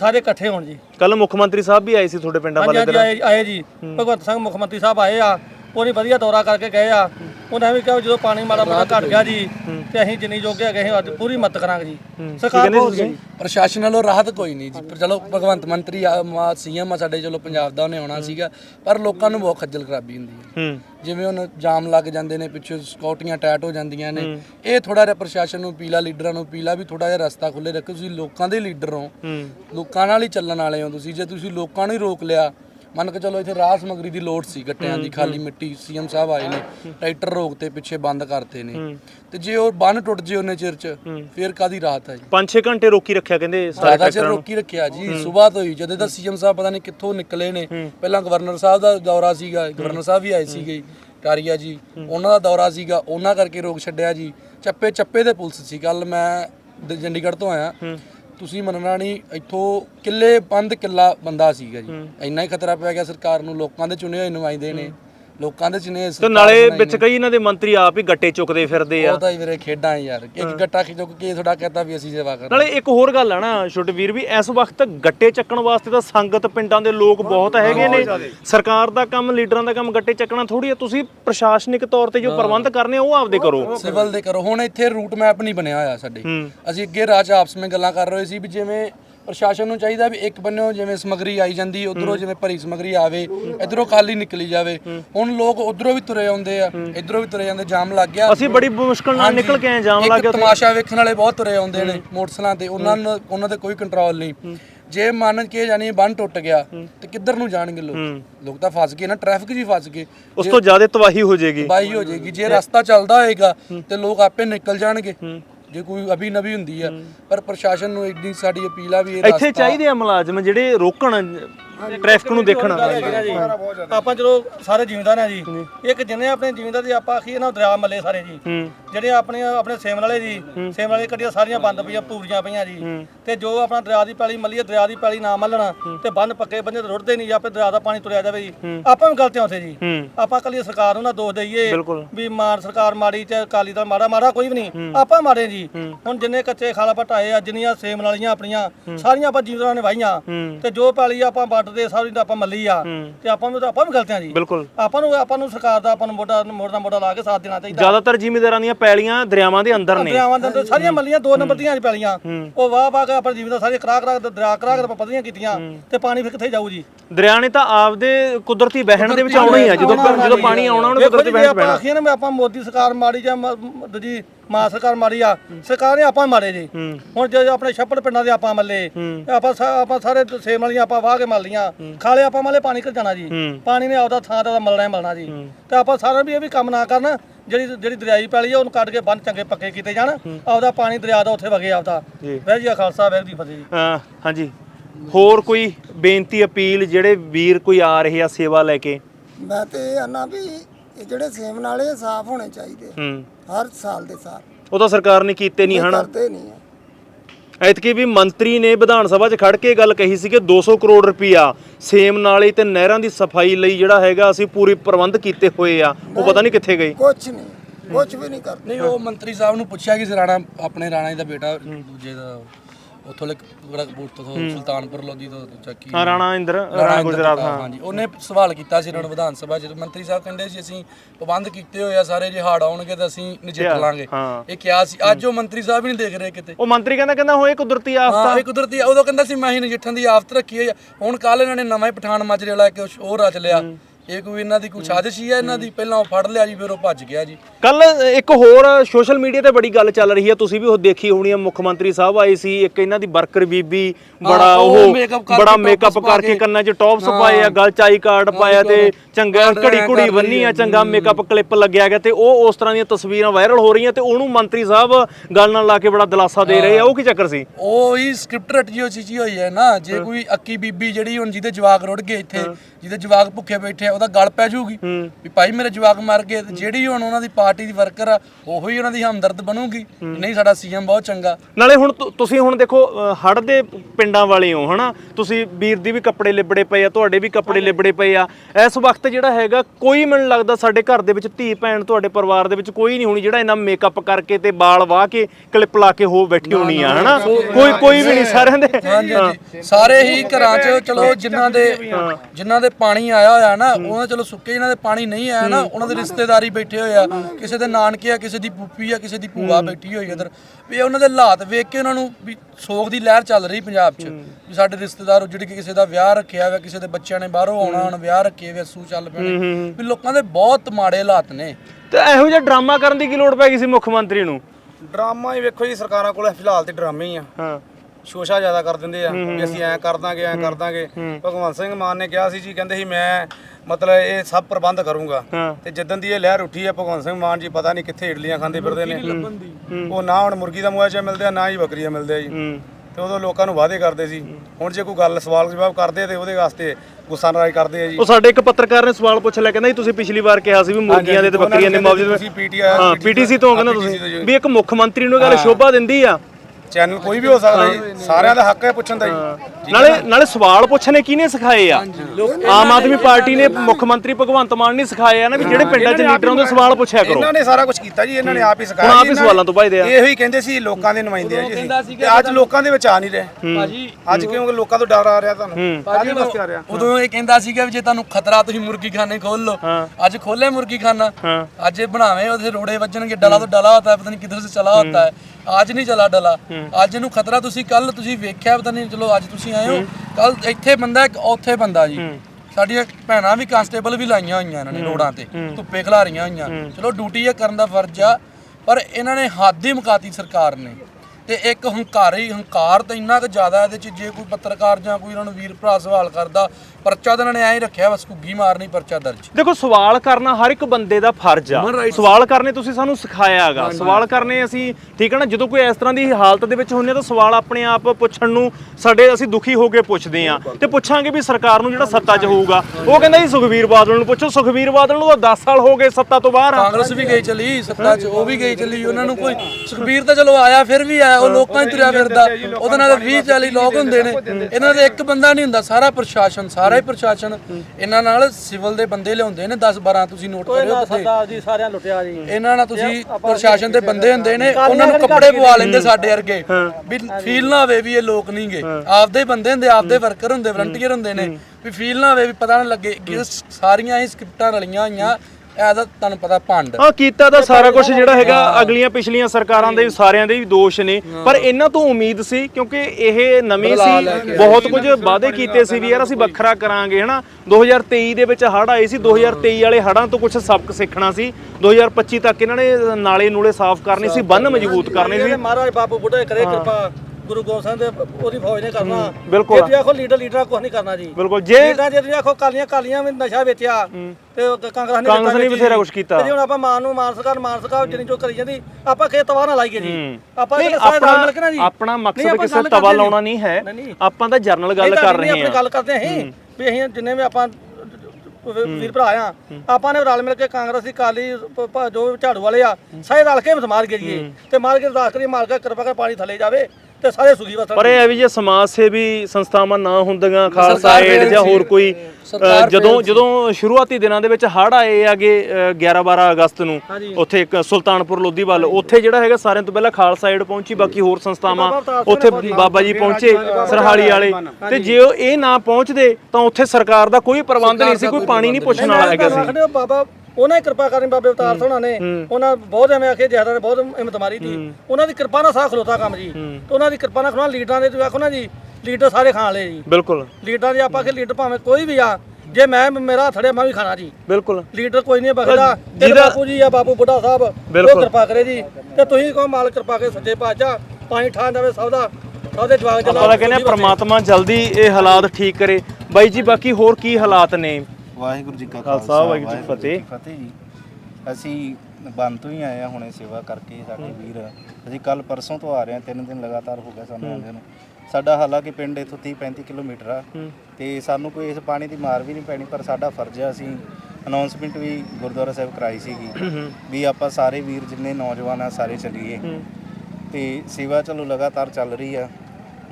ਸਾਰੇ ਇਕੱਠੇ ਹੋਣ ਜੀ। ਕੱਲ ਮੁੱਖ ਮੰਤਰੀ ਸਾਹਿਬ ਵੀ ਆਏ ਸੀ ਤੁਹਾਡੇ ਪਿੰਡਾਂ ਵੱਲ ਹਾਂਜੀ ਆਏ ਜੀ। ਭਗਵੰਤ ਸਿੰਘ ਮੁੱਖ ਮੰਤਰੀ ਸਾਹਿਬ ਆਏ ਆ। ਉਹਨੇ ਵਧੀਆ ਦੌਰਾ ਕਰਕੇ ਗਏ ਆ। ਉਹਨਾਂ ਵੀ ਕਿਹਾ ਵੀ ਜਦੋਂ ਪਾਣੀ ਮਾੜਾ ਮੋਟਾ ਘਟ ਗਿਆ ਜੀ ਤੇ ਅਸੀਂ ਜਿੰਨੀ ਜੋਗੇ ਹੈਗੇ ਅਸੀਂ ਅੱਜ ਪੂਰੀ ਮਦਦ ਕਰਾਂਗੇ ਜੀ। ਸਰਕਾਰ ਬਹੁਤ ਜੀ। ਪ੍ਰਸ਼ਾਸਨ ਵੱਲੋਂ ਰਾਹਤ ਕੋਈ ਨਹੀਂ ਜੀ। ਪਰ ਚਲੋ ਭਗਵੰਤ ਮੰਤਰੀ ਆ ਸੀਐਮ ਆ ਸਾਡੇ ਚਲੋ ਪੰਜਾਬ ਦਾ ਉਹਨੇ ਆਉਣਾ ਸੀਗਾ। ਪਰ ਲੋਕਾਂ ਨੂੰ ਬਹੁਤ ਖੱਜਲ ਖਰਾਬੀ ਹੁੰਦੀ ਹੈ। ਜਿਵੇਂ ਹੁਣ ਜਾਮ ਲੱਗ ਜਾਂਦੇ ਨੇ ਪਿੱਛੇ ਸਕਿਉਰਟੀਆਂ ਟੈਟ ਹੋ ਜਾਂਦੀਆਂ ਨੇ। ਇਹ ਥੋੜਾ ਜਿਹਾ ਪ੍ਰਸ਼ਾਸਨ ਨੂੰ ਪੀਲਾ ਲੀਡਰਾਂ ਨੂੰ ਪੀਲਾ ਵੀ ਥੋੜਾ ਜਿਹਾ ਰਸਤਾ ਖੁੱਲੇ ਰੱਖੋ। ਤੁਸੀਂ ਲੋਕਾਂ ਦੇ ਲੀਡਰ ਹੋ। ਹੂੰ। ਲੋਕਾਂ ਨਾਲ ਹੀ ਚੱਲਣ ਵਾਲੇ ਹੋ ਤੁਸੀਂ। ਜੇ ਤੁਸੀਂ ਲੋਕਾਂ ਨੂੰ ਹੀ ਰੋਕ ਲਿਆ ਮੰਨ ਕੇ ਚਲੋ ਇੱਥੇ ਰਾਹ ਸਮਗਰੀ ਦੀ ਲੋੜ ਸੀ ਗੱਟਿਆਂ ਦੀ ਖਾਲੀ ਮਿੱਟੀ ਸੀਐਮ ਸਾਹਿਬ ਆਏ ਨੇ ਟਰੈਕਟਰ ਰੋਕਤੇ ਪਿੱਛੇ ਬੰਦ ਕਰਤੇ ਨੇ। ਤੇ ਜੇ ਉਹ ਬੰਨ ਟੁੱਟ ਜੇ ਉਹਨੇ ਚਿਰ ਚ ਫੇਰ ਕਾਦੀ ਹੈ ਜੀ 5-6 ਘੰਟੇ ਰੋਕੀ ਰੱਖਿਆ ਕਹਿੰਦੇ ਸਾਰੇ ਜ਼ਿਆਦਾ ਚਿਰ ਰੋਕੀ ਰੱਖਿਆ ਜੀ ਸਵੇਰ ਤੋਂ ਹੀ ਜਦੋਂ ਦਾ ਸੀਐਮ ਸਾਹਿਬ ਪਤਾ ਨਹੀਂ ਕਿੱਥੋਂ ਨਿਕਲੇ ਨੇ। ਪਹਿਲਾਂ ਗਵਰਨਰ ਸਾਹਿਬ ਦਾ ਦੌਰਾ ਸੀਗਾ ਗਵਰਨਰ ਸਾਹਿਬ ਵੀ ਆਏ ਸੀਗੇ ਕਾਰੀਆ ਜੀ ਉਹਨਾਂ ਦਾ ਦੌਰਾ ਸੀਗਾ ਉਹਨਾਂ ਕਰਕੇ ਰੋਕ ਛੱਡਿਆ ਜੀ। ਚੱਪੇ ਚੱਪੇ ਦੇ ਪੁਲਿਸ ਸੀ ਕੱਲ ਮੈਂ ਚੰਡੀਗੜ੍ਹ ਤੋਂ ਆਇਆ। ਤੁਸੀਂ ਮੰਨਣਾ ਨਹੀਂ ਇੱਥੋਂ ਕਿੱਲੇ ਬੰਦ ਕਿੱਲਾ ਬੰਦਾ ਸੀਗਾ ਜੀ। ਇੰਨਾ ਹੀ ਖਤਰਾ ਪੈ ਗਿਆ ਸਰਕਾਰ ਨੂੰ ਲੋਕਾਂ ਦੇ ਚੁਣੇ ਹੋਏ ਨੁਮਾਇੰਦੇ ਨੇ। ਲੋਕਾਂ ਦੇ ਚੁਣੇ ਤੇ ਨਾਲੇ ਵਿੱਚ ਕਈ ਇਹਨਾਂ ਦੇ ਮੰਤਰੀ ਆਪ ਹੀ ਗੱਟੇ ਚੁੱਕਦੇ ਫਿਰਦੇ ਆ। ਉਹ ਤਾਂ ਹੀ ਵੀਰੇ ਖੇਡਾਂ ਹੀ ਯਾਰ ਇੱਕ ਗੱਟਾ ਖਿਚੋ ਕੇ ਥੋੜਾ ਕਹਤਾ ਵੀ ਅਸੀਂ ਸੇਵਾ ਕਰ ਨਾਲੇ ਇੱਕ ਹੋਰ ਗੱਲ ਆ ਨਾ ਛੋਟੇ ਵੀਰ ਵੀ ਇਸ ਵਕਤ ਗੱਟੇ ਚੱਕਣ ਵਾਸਤੇ ਤਾਂ ਸੰਗਤ ਪਿੰਡਾਂ ਦੇ ਲੋਕ ਬਹੁਤ ਹੈਗੇ ਨੇ। ਸਰਕਾਰ ਦਾ ਕੰਮ ਲੀਡਰਾਂ ਦਾ ਕੰਮ ਗੱਟੇ ਚੱਕਣਾ ਥੋੜੀ ਆ। ਤੁਸੀਂ ਪ੍ਰਸ਼ਾਸਨਿਕ ਤੌਰ ਤੇ ਜੋ ਪ੍ਰਬੰਧ ਕਰਨੇ ਆ ਉਹ ਆਪਦੇ ਕਰੋ। ਸਿਵਲ ਦੇ ਕਰੋ। ਹੁਣ ਇੱਥੇ ਰੂਟ ਮੈਪ ਨਹੀਂ ਬਣਿਆ ਹੋਇਆ ਸਾਡੇ। ਅਸੀਂ ਅੱਗੇ ਰਾਜ ਆਪਸ ਵਿੱਚ ਗੱਲਾਂ ਕਰ ਰਹੇ ਸੀ ਵੀ ਜਿਵੇਂ ਪ੍ਰਸ਼ਾਸਨ ਨੂੰ ਚਾਹੀਦਾ ਵੀ ਇੱਕ ਬੰਨਿਓ ਜਿਵੇਂ ਸਮਗਰੀ ਆਈ ਜਾਂਦੀ ਉਧਰੋਂ ਜਿਵੇਂ ਭਰੀ ਸਮਗਰੀ ਆਵੇ ਇਧਰੋਂ ਖਾਲੀ ਨਿਕਲੀ ਜਾਵੇ। ਹੁਣ ਲੋਕ ਉਧਰੋਂ ਵੀ ਤੁਰੇ ਆਉਂਦੇ ਆ ਇਧਰੋਂ ਵੀ ਤੁਰੇ ਜਾਂਦੇ ਜਾਮ ਲੱਗ ਗਿਆ। ਅਸੀਂ ਬੜੀ ਮੁਸ਼ਕਲ ਨਾਲ ਨਿਕਲ ਕੇ ਆਏ ਜਾਮ ਲੱਗ ਗਿਆ ਤਮਾਸ਼ਾ ਵੇਖਣ ਵਾਲੇ ਬਹੁਤ ਤੁਰੇ ਆਉਂਦੇ ਨੇ ਮੋਟਰਸਾਈਕਲਾਂ ਤੇ ਉਹਨਾਂ ਨੂੰ ਉਹਨਾਂ ਤੇ ਕੋਈ ਕੰਟਰੋਲ ਨਹੀਂ। ਜੇ ਮੰਨ ਕੇ ਜਾਨੀ ਬੰਨ ਟੁੱਟ ਗਿਆ ਤੇ ਕਿੱਧਰ ਨੂੰ ਜਾਣਗੇ ਲੋਕ? ਲੋਕ ਤਾਂ ਫਸ ਗਏ ਨਾ ਟ੍ਰੈਫਿਕ 'ਚ ਹੀ ਫਸ ਗਏ। ਉਸ ਤੋਂ ਜ਼ਿਆਦਾ ਤਬਾਹੀ ਹੋ ਜਾਏਗੀ। ਬਾਈ ਹੋ ਜਾਏਗੀ। ਜੇ ਰਸਤਾ ਚੱਲਦਾ ਹੋਏਗਾ ਤੇ ਲੋਕ ਆਪੇ ਨਿਕਲ ਜਾਣਗੇ। ਜੇ ਕੋਈ ਅਭੀ ਨਵੀ ਹੁੰਦੀ ਆ ਪਰ ਪ੍ਰਸ਼ਾਸਨ ਨੂੰ ਇੱਡੀ ਸਾਡੀ ਅਪੀਲ ਆ ਵੀ ਇਹ ਇੱਥੇ ਚਾਹੀਦੇ ਆ ਮੁਲਾਜ਼ਮ ਜਿਹੜੇ ਰੋਕਣ ਟ੍ਰੈਫਿਕ ਨੂੰ ਦੇਖਣ। ਆਪਾਂ ਜਦੋਂ ਸਾਰੇ ਜ਼ਿਮੀਂਦਾਰ ਆ ਜੀ। ਇੱਕ ਜਿੰਨੇ ਆਪਣੇ ਜ਼ਿਮੀਂਦਾਰ ਦੀ ਆਪਾਂ ਆਖੀਏ ਨਾ ਦਰਿਆ ਮੱਲੇ ਸਾਰੇ ਜੀ। ਜਿਹੜੇ ਆਪਣੇ ਆਪਣੇ ਸੇਮ ਵਾਲੇ ਜੀ। ਸੇਮ ਵਾਲੇ ਕੱਢੀਆਂ ਸਾਰੀਆਂ ਬੰਦ ਪਈਆਂ ਪੂਰੀਆਂ ਪਈਆਂ ਜੀ। ਤੇ ਜੋ ਆਪਣਾ ਦਰਿਆ ਦੀ ਪੈਲੀ ਮੱਲੀ ਦਰਿਆ ਦੀ ਪੈਲੀ ਨਾ ਮੱਲਣਾ ਤੇ ਬੰਨ ਪੱਕੇ ਬੰਨੇ ਤੇ ਰੁੜਦੇ ਨਹੀਂ ਜਾਂ ਫਿਰ ਦਰਿਆ ਦਾ ਪਾਣੀ ਤੁਰਿਆ ਜਾਵੇ ਜੀ। ਆਪਾਂ ਵੀ ਗਲਤੀਆਂ ਉੱਥੇ ਜੀ। ਆਪਾਂ ਕੱਲੀ ਸਰਕਾਰ ਨੂੰ ਨਾ ਦੋਸ਼ ਦਈਏ। ਵੀ ਮਾਰ ਸਰਕਾਰ ਮਾੜੀ ਤੇ ਅਕਾਲੀ ਦਲ ਮਾੜਾ ਮਾੜਾ ਕੋਈ ਵੀ ਨਹੀਂ। ਆਪਾਂ ਮਾੜੇ ਜੀ। ਹੁਣ ਜਿੰਨੇ ਕੱਚੇ ਖਾਲਾ ਪਟਾਏ ਆ ਜਿੰਨੀਆਂ ਸੇਮ ਨਾਲੀਆਂ ਆਪਣੀਆਂ ਸਾਰੀਆਂ ਆਪਾਂ ਜੀਵਦਾਰਾਂ ਨੇ ਵਾਹੀਆਂ। ਤੇ ਜੋ ਪੈਲੀ ਆਪਾਂ ਵੱਟਦੇ ਸਾਰੀ ਤਾਂ ਆਪਾਂ ਮੱਲੀ ਆ। ਤੇ ਆਪਾਂ ਨੂੰ ਤਾਂ ਆਪਾਂ ਵੀ ਗਲਤੀਆਂ ਜੀ। ਬਿਲਕੁਲ। ਆਪਾਂ ਨੂੰ ਆਪਾਂ ਨੂੰ ਸਰਕਾਰ ਦਾ ਆਪਾਂ ਨੂੰ ਮੋਢਾ ਮੋਢਾ ਮੋਢਾ ਲਾ ਕੇ ਸਾਥ ਦੇਣਾ ਚਾਹੀਦਾ। ਜ਼ਿਆਦਾਤਰ ਜ਼ਿਮੀਂਦਾਰਾਂ ਦੀਆਂ ਪੈਲੀਆਂ ਦਰਿਆਵਾਂ ਦੇ ਅੰਦਰ ਨੇ। ਦਰਿਆਵਾਂ ਦੇ ਅੰਦਰ ਸਾਰੀਆਂ ਮੱਲੀਆਂ ਦੋ ਨੰਬਰ ਦੀਆਂ ਪੈਲੀਆਂ। ਉਹ ਵਾਹ ਵਾਹ ਕੇ ਆਪਣੇ ਦਾ ਸਾਰੇ ਕਰਾ ਕਰਾ ਦਰਿਆ ਕਰਾ ਕੇ ਪੱਧਰੀਆਂ ਕੀਤੀਆਂ ਤੇ ਪਾਣੀ ਫਿਰ ਕਿੱਥੇ ਜਾਊ ਜੀ? ਦਰਿਆ ਨੇ ਤਾਂ ਆਪਦੇ ਕੁਦਰਤੀ ਵਹਿਣ ਦੇ ਵਿੱਚ ਆਉਣਾ ਹੀ ਆ। ਜਦੋਂ ਜਦੋਂ ਪਾਣੀ ਆਉਣਾ ਉਹਨੇ ਕੁਦਰਤੀ ਵਹਿਣ 'ਚ ਆਪਾਂ ਪੈਣਾ। ਆਖੀਏ ਨਾ ਆਪਾਂ ਮੋਦੀ ਸਰਕਾਰ ਮਾੜੀ ਜਾਂ ਦੂਜੀ ਮਾਂ ਸਰਕਾਰ ਮਾੜੀ ਆ ਸਰਕਾਰ ਨੇ ਆਪਾਂ ਮਾਰੇ ਜੀ। ਹੁਣ ਜੇ ਆਪਣੇ ਛੱਪੜ ਪਿੰਡਾਂ ਦੇ ਆਪਾਂ ਮੱਲੇ ਆਪਾਂ ਸਾ- ਆਪਾਂ ਸਾਰੇ ਸੇਮ ਵਾਲੀਆਂ ਆਪਾਂ ਵਾਹ ਕੇ ਮੱਲ ਲੀਆਂ ਖਾਲੇ ਆਪਾਂ ਮੱਲੇ ਪਾਣੀ ਕਰ ਜਾਣਾ ਜੀ। ਪਾਣੀ ਨੇ ਆਪਦਾ ਥਾਂ ਤੇ ਮਲਣਾ ਹੀ ਮਲਣਾ ਜੀ। ਤੇ ਆਪਾਂ ਸਾਰਿਆਂ ਵੀ ਇਹ ਵੀ ਕੰਮ ਨਾ ਕਰਨ ਜਿਹੜੀ ਜਿਹੜੀ ਦਰਿਆਈ ਪੈਲੀ ਆ ਉਹਨੂੰ ਕੱਢ ਕੇ ਬੰਨ ਚੰਗੇ ਪੱਕੇ ਕੀਤੇ ਜਾਣ। ਆਪਦਾ ਪਾਣੀ ਦਰਿਆ ਦਾ ਉੱਥੇ ਵਗੇ ਆਪਦਾ। ਜੀ। ਵਹਿ ਜੀ ਖਾਲਸਾ ਵਹਿ ਜੀ ਫਤਿਹ ਜੀ। ਅਹ ਹਾਂਜੀ। ਹੋਰ ਕੋਈ ਬੇਨਤੀ ਅਪੀਲ ਜਿਹੜੇ ਵੀਰ ਕੋਈ ਆ ਰਹੇ ਆ ਸੇਵਾ ਲੈ ਕੇ? ਮੈਂ ਤੇ ਇਹ ਆਨਾ ਵੀ ਇਹ ਜਿਹੜੇ ਸੇਮ ਨਾਲੇ ਇਹ ਸਾਫ਼ ਹੋਣੇ ਚਾਹੀਦੇ ਹੂੰ। ਹਰ ਸਾਲ ਦੇ ਸਾਲ ਉਹ ਤਾਂ ਸਰਕਾਰ ਨੇ ਕੀਤੇ ਨਹੀਂ ਹਨਾ? ਕਰਦੇ ਨਹੀਂ ਆ। ਐਤਕੀ ਵੀ ਮੰਤਰੀ ਨੇ ਵਿਧਾਨ ਸਭਾ 'ਚ ਖੜ ਕੇ ਗੱਲ ਕਹੀ ਸੀ ਕਿ 200 ਕਰੋੜ ਰੁਪਈਆ ਸੇਮ ਨਾਲੇ ਤੇ ਨਹਿਰਾਂ ਦੀ ਸਫ਼ਾਈ ਲਈ ਜਿਹੜਾ ਹੈਗਾ ਅਸੀਂ ਪੂਰੀ ਪ੍ਰਬੰਧ ਕੀਤੇ ਹੋਏ ਆ ਉਹ ਪਤਾ ਨਹੀਂ ਕਿੱਥੇ ਗਏ। ਕੁਛ ਨਹੀਂ ਕੁਛ ਵੀ ਨਹੀਂ ਕਰਦੇ। ਨਹੀਂ ਉਹ ਮੰਤਰੀ ਸਾਹਿਬ ਨੂੰ ਪੁੱਛਿਆ ਕਿ ਰਾਣਾ ਆਪਣੇ ਰਾਣਾ ਜੀ ਦਾ ਬੇਟਾ ਦੂਜੇ ਦਾ। ਉਥੋਂ ਲੈ ਬੜਾ ਕਪੂਰਥਲਾ ਤੋਂ ਸੁਲਤਾਨਪੁਰ ਲੋਧੀ ਤੋਂ ਚੱਕੀ ਹਾਂ ਰਾਣਾ ਇੰਦਰ ਰਾਣਾ ਗੁਜਰਾਤ ਹਾਂ। ਹਾਂਜੀ। ਉਹਨੇ ਸਵਾਲ ਕੀਤਾ ਸੀ ਇਹਨਾਂ ਨੂੰ ਵਿਧਾਨ ਸਭਾ ਚ ਮੰਤਰੀ ਸਾਹਿਬ ਕਹਿੰਦੇ ਸੀ ਅਸੀਂ ਪਾਬੰਦ ਕੀਤੇ ਹੋਏ ਆ ਸਾਰੇ ਜੇ ਹਾੜ ਆਉਣਗੇ ਤਾਂ ਅਸੀਂ ਨਜਿੱਠ ਲਾਂਗੇ। ਇਹ ਕਿਹਾ ਸੀ। ਅੱਜ ਉਹ ਮੰਤਰੀ ਸਾਹਿਬ ਹੀ ਨਹੀਂ ਦੇਖ ਰਹੇ ਕਿਤੇ। ਉਹ ਮੰਤਰੀ ਕਹਿੰਦਾ ਕਹਿੰਦਾ ਹੋਏ ਕੁਦਰਤੀ ਆਫਤ। ਹਾਂ ਇਹ ਕੁਦਰਤੀ ਆ। ਉਦੋਂ ਕਹਿੰਦਾ ਸੀ ਮੈਂ ਹੀ ਨਜਿੱਠਣ ਦੀ ਆਫਤ ਰੱਖੀ ਹੋਈ ਆ। ਹੁਣ ਕੱਲ ਇਹਨਾਂ ਨੇ ਨਵਾਂ ਹੀ ਪਠਾਨ ਮਾਜਰੇ ਵਾਲਾ ਇੱਕ ਹੋਰ ਰਚ ਲਿਆ। ਇਹ ਕੋਈ ਇਹਨਾਂ ਦੀ ਕੋਈ ਸਾਜ਼ਿਸ਼ ਹੀ ਹੈ ਇਹਨਾਂ ਦੀ? ਪਹਿਲਾਂ ਉਹ ਫੜ ਲਿਆ ਜੀ ਫਿਰ ਉਹ ਭੱਜ ਗਿਆ ਜੀ। ਕੱਲ ਇੱਕ ਹੋਰ ਸੋਸ਼ਲ ਮੀਡੀਆ ਤੇ ਬੜੀ ਗੱਲ ਚੱਲ ਰਹੀ ਹੈ ਤੁਸੀਂ ਵੀ ਉਹ ਦੇਖੀ ਹੋਣੀ ਹੈ ਮੁੱਖ ਮੰਤਰੀ ਸਾਹਿਬ ਆਏ ਸੀ ਇੱਕ ਇਹਨਾਂ ਦੀ ਵਰਕਰ ਬੀਬੀ ਬੜਾ ਉਹ ਬੜਾ ਮੇਕਅਪ ਕਰਕੇ। ਕੰਨਾਂ 'ਚ ਟੌਪਸ ਪਾਏ ਆ ਗਲ 'ਚ ਆਈ ਕਾਰਡ ਪਾਇਆ ਤੇ ਚੰਗਾ ਘੜੀ ਕਰ ਬੰਨੀ ਆ ਚੰਗਾ ਮੇਕਅਪ ਕਲਿੱਪ ਲੱਗਿਆ ਗਿਆ ਤੇ ਉਹ ਉਸ ਤਰ੍ਹਾਂ ਦੀਆਂ ਤਸਵੀਰਾਂ ਵਾਇਰਲ ਹੋ ਰਹੀਆਂ ਤੇ ਉਹਨੂੰ ਮੰਤਰੀ ਸਾਹਿਬ ਗੱਲ ਨਾਲ ਲਾ ਕੇ ਬੜਾ ਦਿਲਾਸਾ ਦੇ ਰਹੇ ਆ ਉਹ ਕੀ ਚੱਕਰ ਸੀ? ਉਹ ਹੀ ਸਕ੍ਰਿਪਟ ਰਟੀ ਹੋਈ ਚੀਜ਼ੀ ਹੋਈ ਹੈ ਨਾ ਜੇ ਕੋਈ ਅੱਕੀ ਬੀਬੀ ਜਿਹੜੀ ਹੁਣ ਜਿਹਦੇ ਜਵਾਕ ਰੁੜ ਗਏ ਇੱਥੇ ਜਿਹਦੇ ਜਵਾਕ ਭੁੱਖੇ ਬੈਠੇ ਉਹਦਾ ਗਲ ਪੈ ਜਾਊਗੀ। ਵੀ ਭਾਈ ਮੇਰੇ ਜਵਾਕ ਮਰ ਗਏ ਤੇ ਜਿਹੜੀ ਹੁਣ ਉਹਨਾਂ ਦੀ ਪਾਰਟੀ ਦੀ ਵਰਕਰ ਆ ਉਹੋ ਹੀ ਉਹਨਾਂ ਦੀ ਹਮਦਰਦ ਬਣੂਗੀ। ਨਹੀਂ ਸਾਡਾ ਸੀਐਮ ਬਹੁਤ ਚੰਗਾ। ਨਾਲੇ ਹੁਣ ਤੁਸੀਂ ਹੁਣ ਦੇਖੋ ਹੜ ਦੇ ਪਿੰਡਾਂ ਵਾਲੇ ਹੋ ਹਨਾ? ਤੁਸੀਂ ਵੀਰ ਦੀ ਵੀ ਕੱਪੜੇ ਲਿਬੜੇ ਪਏ ਆ ਤੁਹਾਡੇ ਵੀ ਕੱਪੜੇ ਲਿਬੜੇ ਪਏ ਆ। ਇਸ ਵਕਤ ਜਿਹੜਾ ਹੈਗਾ ਕੋਈ ਮੈਨੂੰ ਲੱਗਦਾ ਸਾਡੇ ਘਰ ਦੇ ਵਿੱਚ ਧੀ ਭੈਣ ਤੁਹਾਡੇ ਪਰਿਵਾਰ ਦੇ ਵਿੱਚ ਕੋਈ ਨਹੀਂ ਹੋਣੀ ਜਿਹੜਾ ਇਹਨਾਂ ਮੇਕਅਪ ਕਰਕੇ ਤੇ ਵਾਲ ਵਾਹ ਕੇ ਕਲਿੱਪ ਲਾ ਕੇ ਹੋ ਬੈਠੀ ਹੋਣੀ ਆ ਹਨਾ? ਕੋਈ ਕੋਈ ਵੀ ਨਹੀਂ ਸਾਰਿਆਂ ਦੇ। ਸਾਰੇ ਹੀ ਘਰਾਂ 'ਚ ਚਲੋ ਜਿਨ੍ਹਾਂ ਦੇ ਜਿਨ੍ਹਾਂ ਦੇ ਪਾਣੀ ਆਇਆ ਹੋਇਆ ਨਾ ਉਹਨਾਂ ਚਲੋ ਸੁੱਕੇ ਜਿਨ੍ਹਾਂ ਦੇ ਪਾਣੀ ਨਹੀਂ ਆਇਆ ਨਾ ਉਹਨਾਂ ਦੇ ਰਿਸ਼ਤੇਦਾਰੀ ਬੈਠੇ ਹੋਏ ਆ। ਕਿਸੇ ਦੇ ਨਾਨਕੇ ਆ ਕਿਸੇ ਦੀ ਪੂਪੀ ਆ ਕਿਸੇ ਦੀ ਭੂਆ ਬੈਠੀ ਹੋਈ ਇਧਰ। ਵੀ ਉਹਨਾਂ ਦੇ ਹਾਲਾਤ ਵੇਖ ਕੇ ਉਹਨਾਂ ਨੂੰ ਵੀ ਸੋਗ ਦੀ ਲਹਿਰ ਚੱਲ ਰਹੀ ਪੰਜਾਬ 'ਚ। ਵੀ ਸਾਡੇ ਰਿਸ਼ਤੇਦਾਰ ਜਿਹੜੀ ਕਿ ਕਿਸੇ ਦਾ ਵਿਆਹ ਰੱਖਿਆ ਹੋਇਆ ਕਿਸੇ ਦੇ ਬੱਚਿਆਂ ਨੇ ਬਾਹਰੋਂ ਆਉਣਾ ਹੁਣ ਵਿਆਹ ਰੱਖੇ ਵੇ ਅਸੂ ਚੱਲ ਨੇ। ਵੀ ਲੋਕਾਂ ਦੇ ਬਹੁਤ ਮਾੜੇ ਹਾਲਾਤ ਨੇ। ਤੇ ਇਹੋ ਜਿਹਾ ਡਰਾਮਾ ਕਰਨ ਦੀ ਕੀ ਲੋੜ ਪੈ ਗਈ ਸੀ ਮੁੱਖ ਮੰਤਰੀ ਨੂੰ? ਡਰਾਮਾ ਹੀ ਵੇਖੋ ਜੀ ਸਰਕਾਰਾਂ ਕੋਲ ਫਿਲਹਾਲ ਤੇ ਡਰਾਮੇ ਹੀ ਆ। ਹਾਂ। ਸ਼ੋਸ਼ਾ ਜ਼ਿਆਦਾ ਕਰ ਦਿੰਦੇ ਆ ਵੀ ਅਸੀਂ ਐਂ ਕਰ ਦਾਂਗੇ ਐਂ ਕਰ ਦਾਂਗੇ। ਭਗਵੰਤ ਸਿੰਘ ਮਾਨ ਨੇ ਕਿਹਾ ਸੀ ਜੀ ਕਹਿੰਦੇ ਸੀ ਮੈਂ ਮਤਲਬ ਇਹ ਸਭ ਪ੍ਰਬੰਧ ਕਰੂੰਗਾ। ਤੇ ਜਦੋਂ ਦੀ ਇਹ ਲਹਿਰ ਉੱਠੀ ਆ ਭਗਵੰਤ ਸਿੰਘ ਮਾਨ ਜੀ ਪਤਾ ਨਹੀਂ ਕਿੱਥੇ ਇਡਲੀਆਂ ਖਾਂਦੇ ਫਿਰਦੇ ਨੇ। ਉਹ ਨਾ ਹੁਣ ਮੁਰਗੀ ਦਾ ਮੁਆਜਾ ਮਿਲਦਾ ਨਾ ਹੀ ਬੱਕਰੀ ਦਾ ਮਿਲਦਾ ਜੀ ਤੇ ਉਦੋਂ ਲੋਕਾਂ ਨੂੰ ਵਾਅਦੇ ਕਰਦੇ ਸੀ। ਹੁਣ ਜੇ ਕੋਈ ਗੱਲ ਸਵਾਲ ਜਵਾਬ ਕਰਦੇ ਤੇ ਉਹਦੇ ਵਾਸਤੇ ਗੁੱਸਾ ਨਾਰਾਜ਼ ਕਰਦੇ ਆ ਜੀ। ਉਹ ਸਾਡੇ ਇੱਕ ਪੱਤਰਕਾਰ ਨੇ ਸਵਾਲ ਪੁੱਛ ਲਿਆ ਕਹਿੰਦਾ ਜੀ ਤੁਸੀਂ ਪਿਛਲੀ ਵਾਰ ਕਿਹਾ ਸੀ ਵੀ ਮੁਰਗੀਆਂ ਦੇ ਤੇ ਬੱਕਰੀਆਂ ਦੇ ਮੁਆਵਜ਼ੇ ਤੁਸੀਂ ਪੀਟੀਸੀ ਤੋਂ ਕਹਿੰਦਾ ਤੁਸੀਂ ਵੀ ਇੱਕ ਮੁੱਖ ਮੰਤਰੀ ਨੂੰ ਗੱਲ ਸ਼ੋਭਾ ਦਿੰਦੀ ਆ। ਚੈਨਲ ਕੋਈ ਵੀ ਹੋ ਸਕਦਾ ਜੀ। ਸਾਰਿਆਂ ਦਾ ਹੱਕ ਹੈ ਪੁੱਛਣ ਦਾ ਜੀ। ਨਾਲੇ ਨਾਲੇ ਸਵਾਲ ਪੁੱਛਣੇ ਕਿਹਨੇ ਸਿਖਾਏ ਆ? ਆਮ ਆਦਮੀ ਪਾਰਟੀ ਨੇ ਮੁੱਖ ਮੰਤਰੀ ਭਗਵੰਤ ਮਾਨ ਨਹੀਂ ਸਿਖਾਏ ਆ ਨਾ ਵੀ ਜਿਹੜੇ ਪਿੰਡਾਂ 'ਚ ਲੀਡਰਾਂ ਦੇ ਸਵਾਲ ਪੁੱਛਿਆ ਕਰੋ। ਇਹਨਾਂ ਨੇ ਸਾਰਾ ਕੁਝ ਕੀਤਾ ਜੀ ਇਹਨਾਂ ਨੇ ਆਪ ਹੀ ਸਿਖਾਇਆ ਹੁਣ ਆਪ ਹੀ ਸਵਾਲਾਂ ਤੋਂ ਭੱਜਦੇ ਆ। ਇਹੋ ਹੀ ਕਹਿੰਦੇ ਸੀ ਲੋਕਾਂ ਦੇ ਨੁਮਾਇੰਦੇ ਆ ਜੀ ਤੇ ਅੱਜ ਲੋਕਾਂ ਦੇ ਵਿੱਚ ਆ ਨਹੀਂ ਰਹੇ। ਭਾਜੀ ਅੱਜ ਕਿਉਂਕਿ ਲੋਕਾਂ ਤੋਂ ਡਰ ਆ ਰਿਹਾ ਤੁਹਾਨੂੰ? ਕਾਹਦੇ ਵਾਸਤੇ ਆ ਰਿਹਾ? ਉਦੋਂ ਇਹ ਕਹਿੰਦਾ ਸੀਗਾ ਵੀ ਜੇ ਤੁਹਾਨੂੰ ਖਤਰਾ ਤੁਸੀਂ ਮੁਰਗੀ ਖਾਨੇ ਖੋਲ ਲਓ। ਅੱਜ ਖੋਲੇ ਮੁਰਗੀ ਖਾਨਾ। ਅੱਜ ਇਹ ਬਣਾਵੇਂ ਉਹਦੇ ਰੋੜੇ ਵੱਜਣਗੇ ਡਲਾ ਤੋਂ ਡਲਾ ਹੁੰਦਾ ਪਤਾ ਨਹੀਂ ਕਿੱਧਰ ਸੇ ਚਲਾ ਹੁੰਦਾ ਹੈ। ਅੱਜ ਨਹੀਂ ਚਲਾ ਡਲਾ। ਅੱਜ ਇਹਨੂੰ ਖਤਰਾ ਤੁਸੀਂ ਕੱਲ ਤੁਸੀਂ ਵੇਖਿਆ ਪਤਾ ਨਹੀਂ ਚਲੋ ਅੱਜ ਤੁਸੀਂ ਆਏ ਹੋ ਕੱਲ ਇੱਥੇ ਬੰਦਾ ਇੱਕ ਉੱਥੇ ਬੰਦਾ ਜੀ। ਸਾਡੀਆਂ ਭੈਣਾਂ ਵੀ ਕਾਂਸਟੇਬਲ ਵੀ ਲਾਈਆਂ ਹੋਈਆਂ ਇਹਨਾਂ ਨੇ ਰੋਡਾਂ ਤੇ। ਧੁੱਪੇ ਖਿਲਾਰੀਆਂ ਹੋਈਆਂ। ਚਲੋ ਡਿਊਟੀ ਇਹ ਕਰਨ ਦਾ ਫਰਜ਼ ਆ ਪਰ ਇਹਨਾਂ ਨੇ ਹੱਦ ਹੀ ਮੁਕਾਤੀ ਸਰਕਾਰ ਨੇ। ਤੇ ਇੱਕ ਹੰਕਾਰੀ ਹੰਕਾਰ ਤਾਂ ਇੰਨਾ ਕੁ ਜ਼ਿਆਦਾ ਇਹਦੇ ਚ ਜੇ ਕੋਈ ਪੱਤਰਕਾਰ ਜਾਂ ਕੋਈ ਇਹਨਾਂ ਨੂੰ ਵੀਰ ਭਰਾ ਸਵਾਲ ਕਰਦਾ ਪਰਚਾ ਤਾਂ ਇਹਨਾਂ ਨੇ ਐਂ ਹੀ ਰੱਖਿਆ ਬਸ ਘੁੱਗੀ ਮਾਰਨੀ ਪਰਚਾ ਦਰਜ। ਦੇਖੋ ਸਵਾਲ ਕਰਨਾ ਹਰ ਇੱਕ ਬੰਦੇ ਦਾ ਫਰਜ਼ ਆ। ਸਵਾਲ ਕਰਨੇ ਤੁਸੀਂ ਸਾਨੂੰ ਸਿਖਾਇਆ ਹੈਗਾ ਸਵਾਲ ਕਰਨੇ ਅਸੀਂ ਠੀਕ ਹੈ ਨਾ? ਜਦੋਂ ਕੋਈ ਇਸ ਤਰ੍ਹਾਂ ਦੀ ਹਾਲਤ ਦੇ ਵਿੱਚ ਹੁੰਨੇ ਤਾਂ ਸਵਾਲ ਆਪਣੇ ਆਪ ਪੁੱਛਣ ਨੂੰ ਸਾਡੇ ਅਸੀਂ ਦੁਖੀ ਹੋ ਕੇ ਪੁੱਛਦੇ ਆ। ਤੇ ਪੁੱਛਾਂਗੇ ਵੀ ਸਰਕਾਰ ਨੂੰ ਜਿਹੜਾ ਸੱਤਾ 'ਚ ਹੋਊਗਾ। ਉਹ ਕਹਿੰਦਾ ਜੀ ਸੁਖਵੀਰ ਬਾਦਲ ਨੂੰ ਪੁੱਛੋ। ਸੁਖਵੀਰ ਬਾਦਲ ਨੂੰ ਤਾਂ 10 ਸਾਲ ਹੋ ਗਏ ਸੱਤਾ ਤੋਂ ਬਾਹਰ ਆ। ਕਾਂਗਰਸ ਵੀ ਗਈ ਚਲੀ ਸੱਤਾ 'ਚ ਉਹ ਵੀ ਗਈ ਚਲੀ। ਉਹਨਾਂ ਨੂੰ ਕੋਈ ਸੁਖਬੀਰ ਤਾਂ ਚਲੋ ਆਇਆ ਫਿਰ ਵੀ ਆਇਆ। ਉਹ ਲੋਕਾਂ 'ਚ ਤੁਰਿਆ ਫਿਰਦਾ। ਉਹਦੇ ਨਾਲ 20 40 ਲੋਕ ਹੁੰਦੇ ਨੇ। ਇਹਨਾਂ ਦੇ ਇੱਕ ਬੰਦਾ ਨਹੀਂ ਹੁੰਦਾ। ਸਾਰਾ ਪ੍ਰਸ਼ਾਸਨ ਸਾਰਾ ਹੀ ਪ੍ਰਸ਼ਾਸਨ ਇਹਨਾਂ ਨਾਲ ਸਿਵਲ ਦੇ ਬੰਦੇ ਲਿਆਉਂਦੇ ਨੇ 10 12 ਤੁਸੀਂ ਨੋਟ ਕਰਿਓ ਸਰਦਾਰ ਜੀ ਸਾਰਿਆਂ ਲੁੱਟਿਆ ਜੀ। ਇਹਨਾਂ ਨਾਲ ਤੁਸੀਂ ਪ੍ਰਸ਼ਾਸਨ ਦੇ ਬੰਦੇ ਹੁੰਦੇ ਨੇ ਉਹਨਾਂ ਨੂੰ ਕੱਪੜੇ ਪਵਾ ਲੈਂਦੇ ਸਾਡੇ ਵਰਗੇ। ਵੀ ਫੀਲ ਨਾ ਹੋਵੇ ਵੀ ਇਹ ਲੋਕ ਨਹੀਂਗੇ ਆਪਦੇ ਬੰਦੇ ਹੁੰਦੇ ਆਪਦੇ ਵਰਕਰ ਹੁੰਦੇ ਵਲੰਟੀਅਰ ਹੁੰਦੇ ਨੇ। ਵੀ ਫੀਲ ਨਾ ਹੋਵੇ ਵੀ ਪਤਾ ਨਾ ਲੱਗੇ ਕਿ ਸਾਰੀਆਂ ਹੀ ਸਕ੍ਰਿਪਟਾਂ ਰਲੀਆਂ ਹੋਈਆਂ। ਇਹਦਾ ਤੁਹਾਨੂੰ ਪਤਾ ਭੰਡ। ਹਾਂ ਕੀਤਾ ਤਾਂ ਸਾਰਾ ਕੁਝ ਜਿਹੜਾ ਹੈਗਾ ਅਗਲੀਆਂ ਪਿਛਲੀਆਂ ਸਰਕਾਰਾਂ ਦੇ ਸਾਰਿਆਂ ਦੇ ਵੀ ਦੋਸ਼ ਨੇ। ਪਰ ਇਹਨਾਂ ਤੋਂ ਉਮੀਦ ਸੀ ਕਿਉਂਕਿ ਇਹ ਨਵੀਂ ਸੀ ਬਹੁਤ ਕੁਝ ਵਾਅਦੇ ਕੀਤੇ ਸੀ ਵੀ ਯਾਰ ਅਸੀਂ ਵੱਖਰਾ ਕਰਾਂਗੇ ਹਨਾ? 2023 ਦੇ ਵਿੱਚ ਹੜ੍ਹ ਆਏ ਸੀ 2023 ਵਾਲੇ ਹੜ੍ਹਾਂ ਤੋਂ ਕੁਝ ਸਬਕ ਸਿੱਖਣਾ ਸੀ। 2025 ਤੱਕ ਇਹਨਾਂ ਨੇ ਨਾਲੇ ਨੂਲੇ ਸਾਫ਼ ਕਰਨੇ ਸੀ ਬੰਨ ਮਜ਼ਬੂਤ ਕਰਨੇ ਸੀ। ਮਹਾਰਾਜ ਬਾਪੂ ਬੁੱਢੇ ਕਰੇ ਕਿਰਪਾ। ਗੁਰੂ ਗੋਬਿੰਦ ਸਿੰਘ ਦੇ ਉਹਦੀ ਫੌਜ ਨੇ ਕਰਨਾ। ਬਿਲਕੁਲ। ਜੇ ਤੁਸੀਂ ਆਖੋ ਲੀਡਰ ਲੀਡਰਾਂ ਕੁਝ ਨਹੀਂ ਕਰਨਾ ਜੀ। ਬਿਲਕੁਲ ਜੇ ਲੀਡਰਾਂ ਜੇ ਤੁਸੀਂ ਆਖੋ ਕਾਲੀਆਂ ਕਾਲੀਆਂ ਵੀ ਨਸ਼ਾ ਵੇਚਿਆ ਤੇ ਉਹ ਕਾਂਗਰਸ ਨੇ ਕਾਂਗਰਸ ਨੇ ਬਥੇਰਾ ਜੀ। ਕੁਛ ਕੀਤਾ। ਤੇ ਜੇ ਹੁਣ ਆਪਾਂ ਮਾਨ ਨੂੰ ਮਾਨ ਸਰਕਾਰ ਮਾਨ ਸਰਕਾਰ ਜਿੰਨੀ ਜੋ ਕਰੀ ਜਾਂਦੀ ਆਪਾਂ ਖੇਤ ਤਵਾ ਨਾ ਲਾਈਏ ਜੀ। ਆਪਾਂ ਨਹੀਂ, ਸਾਰੇ ਆਪਣਾ ਮਿਲ ਕੇ ਨਾ ਜੀ। ਆਪਣਾ ਨਹੀਂ, ਮਕਸਦ ਆਪਾਂ ਕਿਸੇ ਗੱਲ ਤਵਾ ਕਰਦੇ ਲਾਉਣਾ ਨਹੀਂ ਹੈ। ਨਹੀਂ, ਨਹੀਂ। ਆਪਾਂ ਤਾਂ ਜਰਨਲ ਗੱਲ ਕਰ ਰਹੇ ਆਪਣੀ ਹਾਂ। ਗੱਲ ਕਰਦੇ ਅਸੀਂ ਵੀ ਅਸੀਂ ਜਿੰਨੇ ਵੀ ਆਪਾਂ ਵੀਰ ਭਰਾ ਆ ਆਪਾਂ ਨੇ ਰਲ ਮਿਲ ਕੇ ਕਾਂਗਰਸ ਦੀ ਕਾਲੀ ਜੋ ਝਾੜੂ ਵਾਲੇ ਆ ਸਾਰੇ ਰਲ ਕੇ ਮਾਰ ਕੇ ਜੀਏ ਤੇ ਮਾਰ ਕੇ ਅਰਦਾਸ ਕਰੀਏ ਮਾਲਕਾ ਕਿਰਪਾ ਕਰ ਪਾਣੀ ਥੱਲੇ ਜਾਵੇ। ਤੇ ਸਾਰੇ ਸੁਖੀ ਵਸਣ ਪਰ ਇਹ ਹੈ ਵੀ ਜੇ ਸਮਾਜ ਸੇਵੀ ਸੰਸਥਾਵਾਂ ਨਾ ਹੁੰਦੀਆਂ ਖਾਲਸਾ ਏਡ ਜਾਂ ਹੋਰ। ਕੋਈ ਜਦੋਂ ਜਦੋਂ ਸ਼ੁਰੂਆਤੀ ਦਿਨਾਂ ਦੇ ਵਿੱਚ ਹੜ੍ਹ ਆਏ ਆਗੇ 11 12 ਅਗਸਤ ਨੂੰ ਉੱਥੇ ਇੱਕ ਸੁਲਤਾਨਪੁਰ ਲੋਧੀਵਾਲ ਉੱਥੇ ਜਿਹੜਾ ਹੈਗਾ ਸਾਰਿਆਂ ਤੋਂ ਪਹਿਲਾਂ ਖਾਲਸਾ ਏਡ ਪਹੁੰਚੀ ਬਾਕੀ ਹੋਰ ਸੰਸਥਾਵਾਂ ਉੱਥੇ ਬਾਬਾ ਜੀ ਪਹੁੰਚੇ ਸਰਹਾਲੀ ਵਾਲੇ। ਤੇ ਜੇ ਉਹ ਇਹ ਨਾ ਪਹੁੰਚਦੇ ਤਾਂ ਉੱਥੇ ਸਰਕਾਰ ਦਾ ਕੋਈ ਪ੍ਰਬੰਧ ਨਹੀਂ ਸੀ ਕੋਈ ਪਾਣੀ ਨਹੀਂ ਪੁੱਛਣ ਵਾਲਾ ਹੈਗਾ ਸੀ। ਬਾਬਾ ਉਹਨਾਂ ਦੀ ਕਿਰਪਾ ਕਰਨੀ ਬਾਬੇ ਅਵਤਾਰ ਸੋਹਣਾ ਨੇ। ਉਹਨਾਂ ਬਹੁਤ ਐਵੇਂ ਆਖੇ ਜ਼ਿਆਦਾ ਨੇ ਬਹੁਤ ਹਿੰਮਤ ਮਾਰੀ ਸੀ ਉਹਨਾਂ ਦੀ ਕਿਰਪਾ ਨਾਲ ਸਾਹ ਖਲੋਤਾ ਕੰਮ ਜੀ। ਤੇ ਉਹਨਾਂ ਦੀ ਕਿਰਪਾ ਨਾਲ ਲੀਡਰਾਂ ਦੇ ਤੁਸੀਂ ਆਖੋ ਨਾ ਜੀ ਲੀਡਰ ਸਾਰੇ ਖਾਣ ਲਏ ਜੀ। ਬਿਲਕੁਲ। ਲੀਡਰਾਂ ਦੇ ਆਪਾਂ ਕਿ ਲੀਡਰ ਭਾਵੇਂ ਕੋਈ ਵੀ ਆ ਜੇ ਮੈਂ ਮੇਰਾ ਥੜੇ ਮੈਂ ਵੀ ਖਾਣਾ ਜੀ। ਬਿਲਕੁਲ। ਲੀਡਰ ਕੋਈ ਨਹੀਂ ਬਖਦਾ ਤੇ ਬਾਪੂ ਜੀ ਆ ਬਾਪੂ ਬੁੱਢਾ ਸਾਹਿਬ ਉਹ। ਕਿਰਪਾ ਕਰੇ ਜੀ। ਤੇ ਤੁਸੀਂ ਕਹੋ ਮਾਲਕ ਕਿਰਪਾ ਕਰੇ ਸੱਚੇ ਪਾਤਸ਼ਾਹ ਪਾਣੀ ਠਾਂ ਜਾਵੇ ਸਭ ਦਾ ਸਭ ਦੇ ਜਵਾਗ ਜਲਾ ਆਪਾਂ ਕਹਿੰਦੇ ਪ੍ਰਮਾਤਮਾ ਜਲਦੀ ਇਹ ਹਾਲਾਤ ਠੀਕ ਕਰੇ। ਬਾਈ ਜੀ ਬਾਕੀ ਹੋਰ ਕੀ ਹਾਲਾਤ ਨੇ? ਵਾਹਿਗੁਰੂ ਜੀ ਕਾ ਖਾਲਸਾ, ਵਾਹਿਗੁਰੂ ਜੀ ਕੀ ਫਤਿਹ। ਫਤਿਹ ਜੀ। ਅਸੀਂ ਬੰਦ ਤੋਂ ਹੀ ਆਏ ਆ ਹੁਣੇ ਸੇਵਾ ਕਰਕੇ ਸਾਡੇ ਵੀਰ। ਅਸੀਂ ਕੱਲ ਪਰਸੋਂ ਤੋਂ ਆ ਰਹੇ ਆ ਤਿੰਨ ਦਿਨ ਲਗਾਤਾਰ ਹੋ ਗਏ ਸਾਨੂੰ ਆਉਂਦੇ ਨੂੰ। ਸਾਡਾ ਹਾਲਾਂਕਿ ਪਿੰਡ ਇੱਥੋਂ 30 35 ਕਿਲੋਮੀਟਰ ਆ ਤੇ ਸਾਨੂੰ ਕੋਈ ਇਸ ਪਾਣੀ ਦੀ ਮਾਰ ਵੀ ਨਹੀਂ ਪੈਣੀ ਪਰ ਸਾਡਾ ਫਰਜ਼ ਆ ਅਸੀਂ ਅਨਾਉਂਸਮੈਂਟ ਵੀ ਗੁਰਦੁਆਰਾ ਸਾਹਿਬ ਕਰਾਈ ਸੀਗੀ ਵੀ ਆਪਾਂ ਸਾਰੇ ਵੀਰ ਜਿੰਨੇ ਨੌਜਵਾਨ ਆ ਸਾਰੇ ਚੱਲੀਏ। ਤੇ ਸੇਵਾ ਚਲੋ ਲਗਾਤਾਰ ਚੱਲ ਰਹੀ ਆ।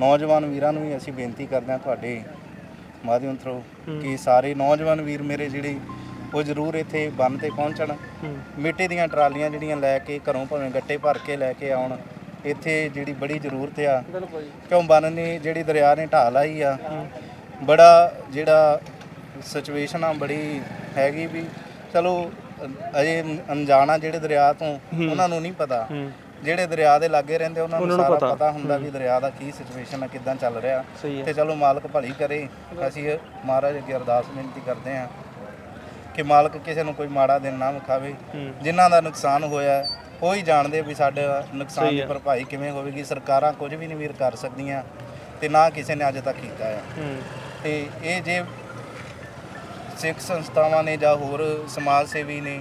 ਨੌਜਵਾਨ ਵੀਰਾਂ ਨੂੰ ਵੀ ਅਸੀਂ ਬੇਨਤੀ ਕਰਦੇ ਹਾਂ ਤੁਹਾਡੇ ਮਾਧਿਅਮ ਥਰੂ ਕਿ ਸਾਰੇ ਨੌਜਵਾਨ ਵੀਰ ਮੇਰੇ ਜਿਹੜੇ ਉਹ ਜ਼ਰੂਰ ਇੱਥੇ ਬੰਨ ਤੇ ਪਹੁੰਚਣ। ਮਿੱਟੀ ਦੀਆਂ ਟਰਾਲੀਆਂ ਜਿਹੜੀਆਂ ਲੈ ਕੇ ਘਰੋਂ ਭਾਵੇਂ ਗੱਟੇ ਭਰ ਕੇ ਲੈ ਕੇ ਆਉਣ ਇੱਥੇ ਜਿਹੜੀ ਬੜੀ ਜ਼ਰੂਰਤ ਆ। ਕਿਉਂ ਬੰਨ ਨੇ ਜਿਹੜੀ ਦਰਿਆ ਨੇ ਢਾਹ ਲਾਈ ਆ। ਬੜਾ ਜਿਹੜਾ ਸਿਚੁਏਸ਼ਨ ਆ ਬੜੀ ਹੈਗੀ ਵੀ ਚਲੋ ਅਜੇ ਅਣਜਾਣਾ ਜਿਹੜੇ ਦਰਿਆ ਤੋਂ ਉਹਨਾਂ ਨੂੰ ਨਹੀਂ ਪਤਾ। ਜਿਹੜੇ ਦਰਿਆ ਦੇ ਲਾਗੇ ਰਹਿੰਦੇ ਉਹਨਾਂ ਨੂੰ ਸਾਰਾ ਪਤਾ। ਹੁੰਦਾ ਵੀ ਦਰਿਆ ਦਾ ਕੀ ਸਿਚੁਏਸ਼ਨ ਆ ਕਿੱਦਾਂ ਚੱਲ ਰਿਹਾ। ਤੇ ਚਲੋ ਮਾਲਕ ਭਲੀ ਕਰੇ। ਅਸੀਂ ਮਹਾਰਾਜ ਅੱਗੇ ਅਰਦਾਸ ਬੇਨਤੀ ਕਰਦੇ ਹਾਂ ਕਿ ਮਾਲਕ ਕਿਸੇ ਨੂੰ ਕੋਈ ਮਾੜਾ ਦਿਨ ਨਾ ਵਿਖਾਵੇ ਜਿਨ੍ਹਾਂ ਦਾ ਨੁਕਸਾਨ ਹੋਇਆ ਉਹ ਹੀ ਜਾਣਦੇ ਵੀ ਸਾਡੇ ਨੁਕਸਾਨ ਦੀ ਭਰਪਾਈ ਕਿਵੇਂ ਹੋਵੇਗੀ ਸਰਕਾਰਾਂ ਕੁਝ ਵੀ ਨਹੀਂ ਵੀਰ ਕਰ ਸਕਦੀਆਂ ਤੇ ਨਾ ਕਿਸੇ ਨੇ ਅੱਜ ਤੱਕ ਕੀਤਾ ਹੈ। ਤੇ ਇਹ ਜੇ ਸਿੱਖ ਸੰਸਥਾਵਾਂ ਨੇ ਜਾਂ ਹੋਰ ਸਮਾਜ ਸੇਵੀ ਨੇ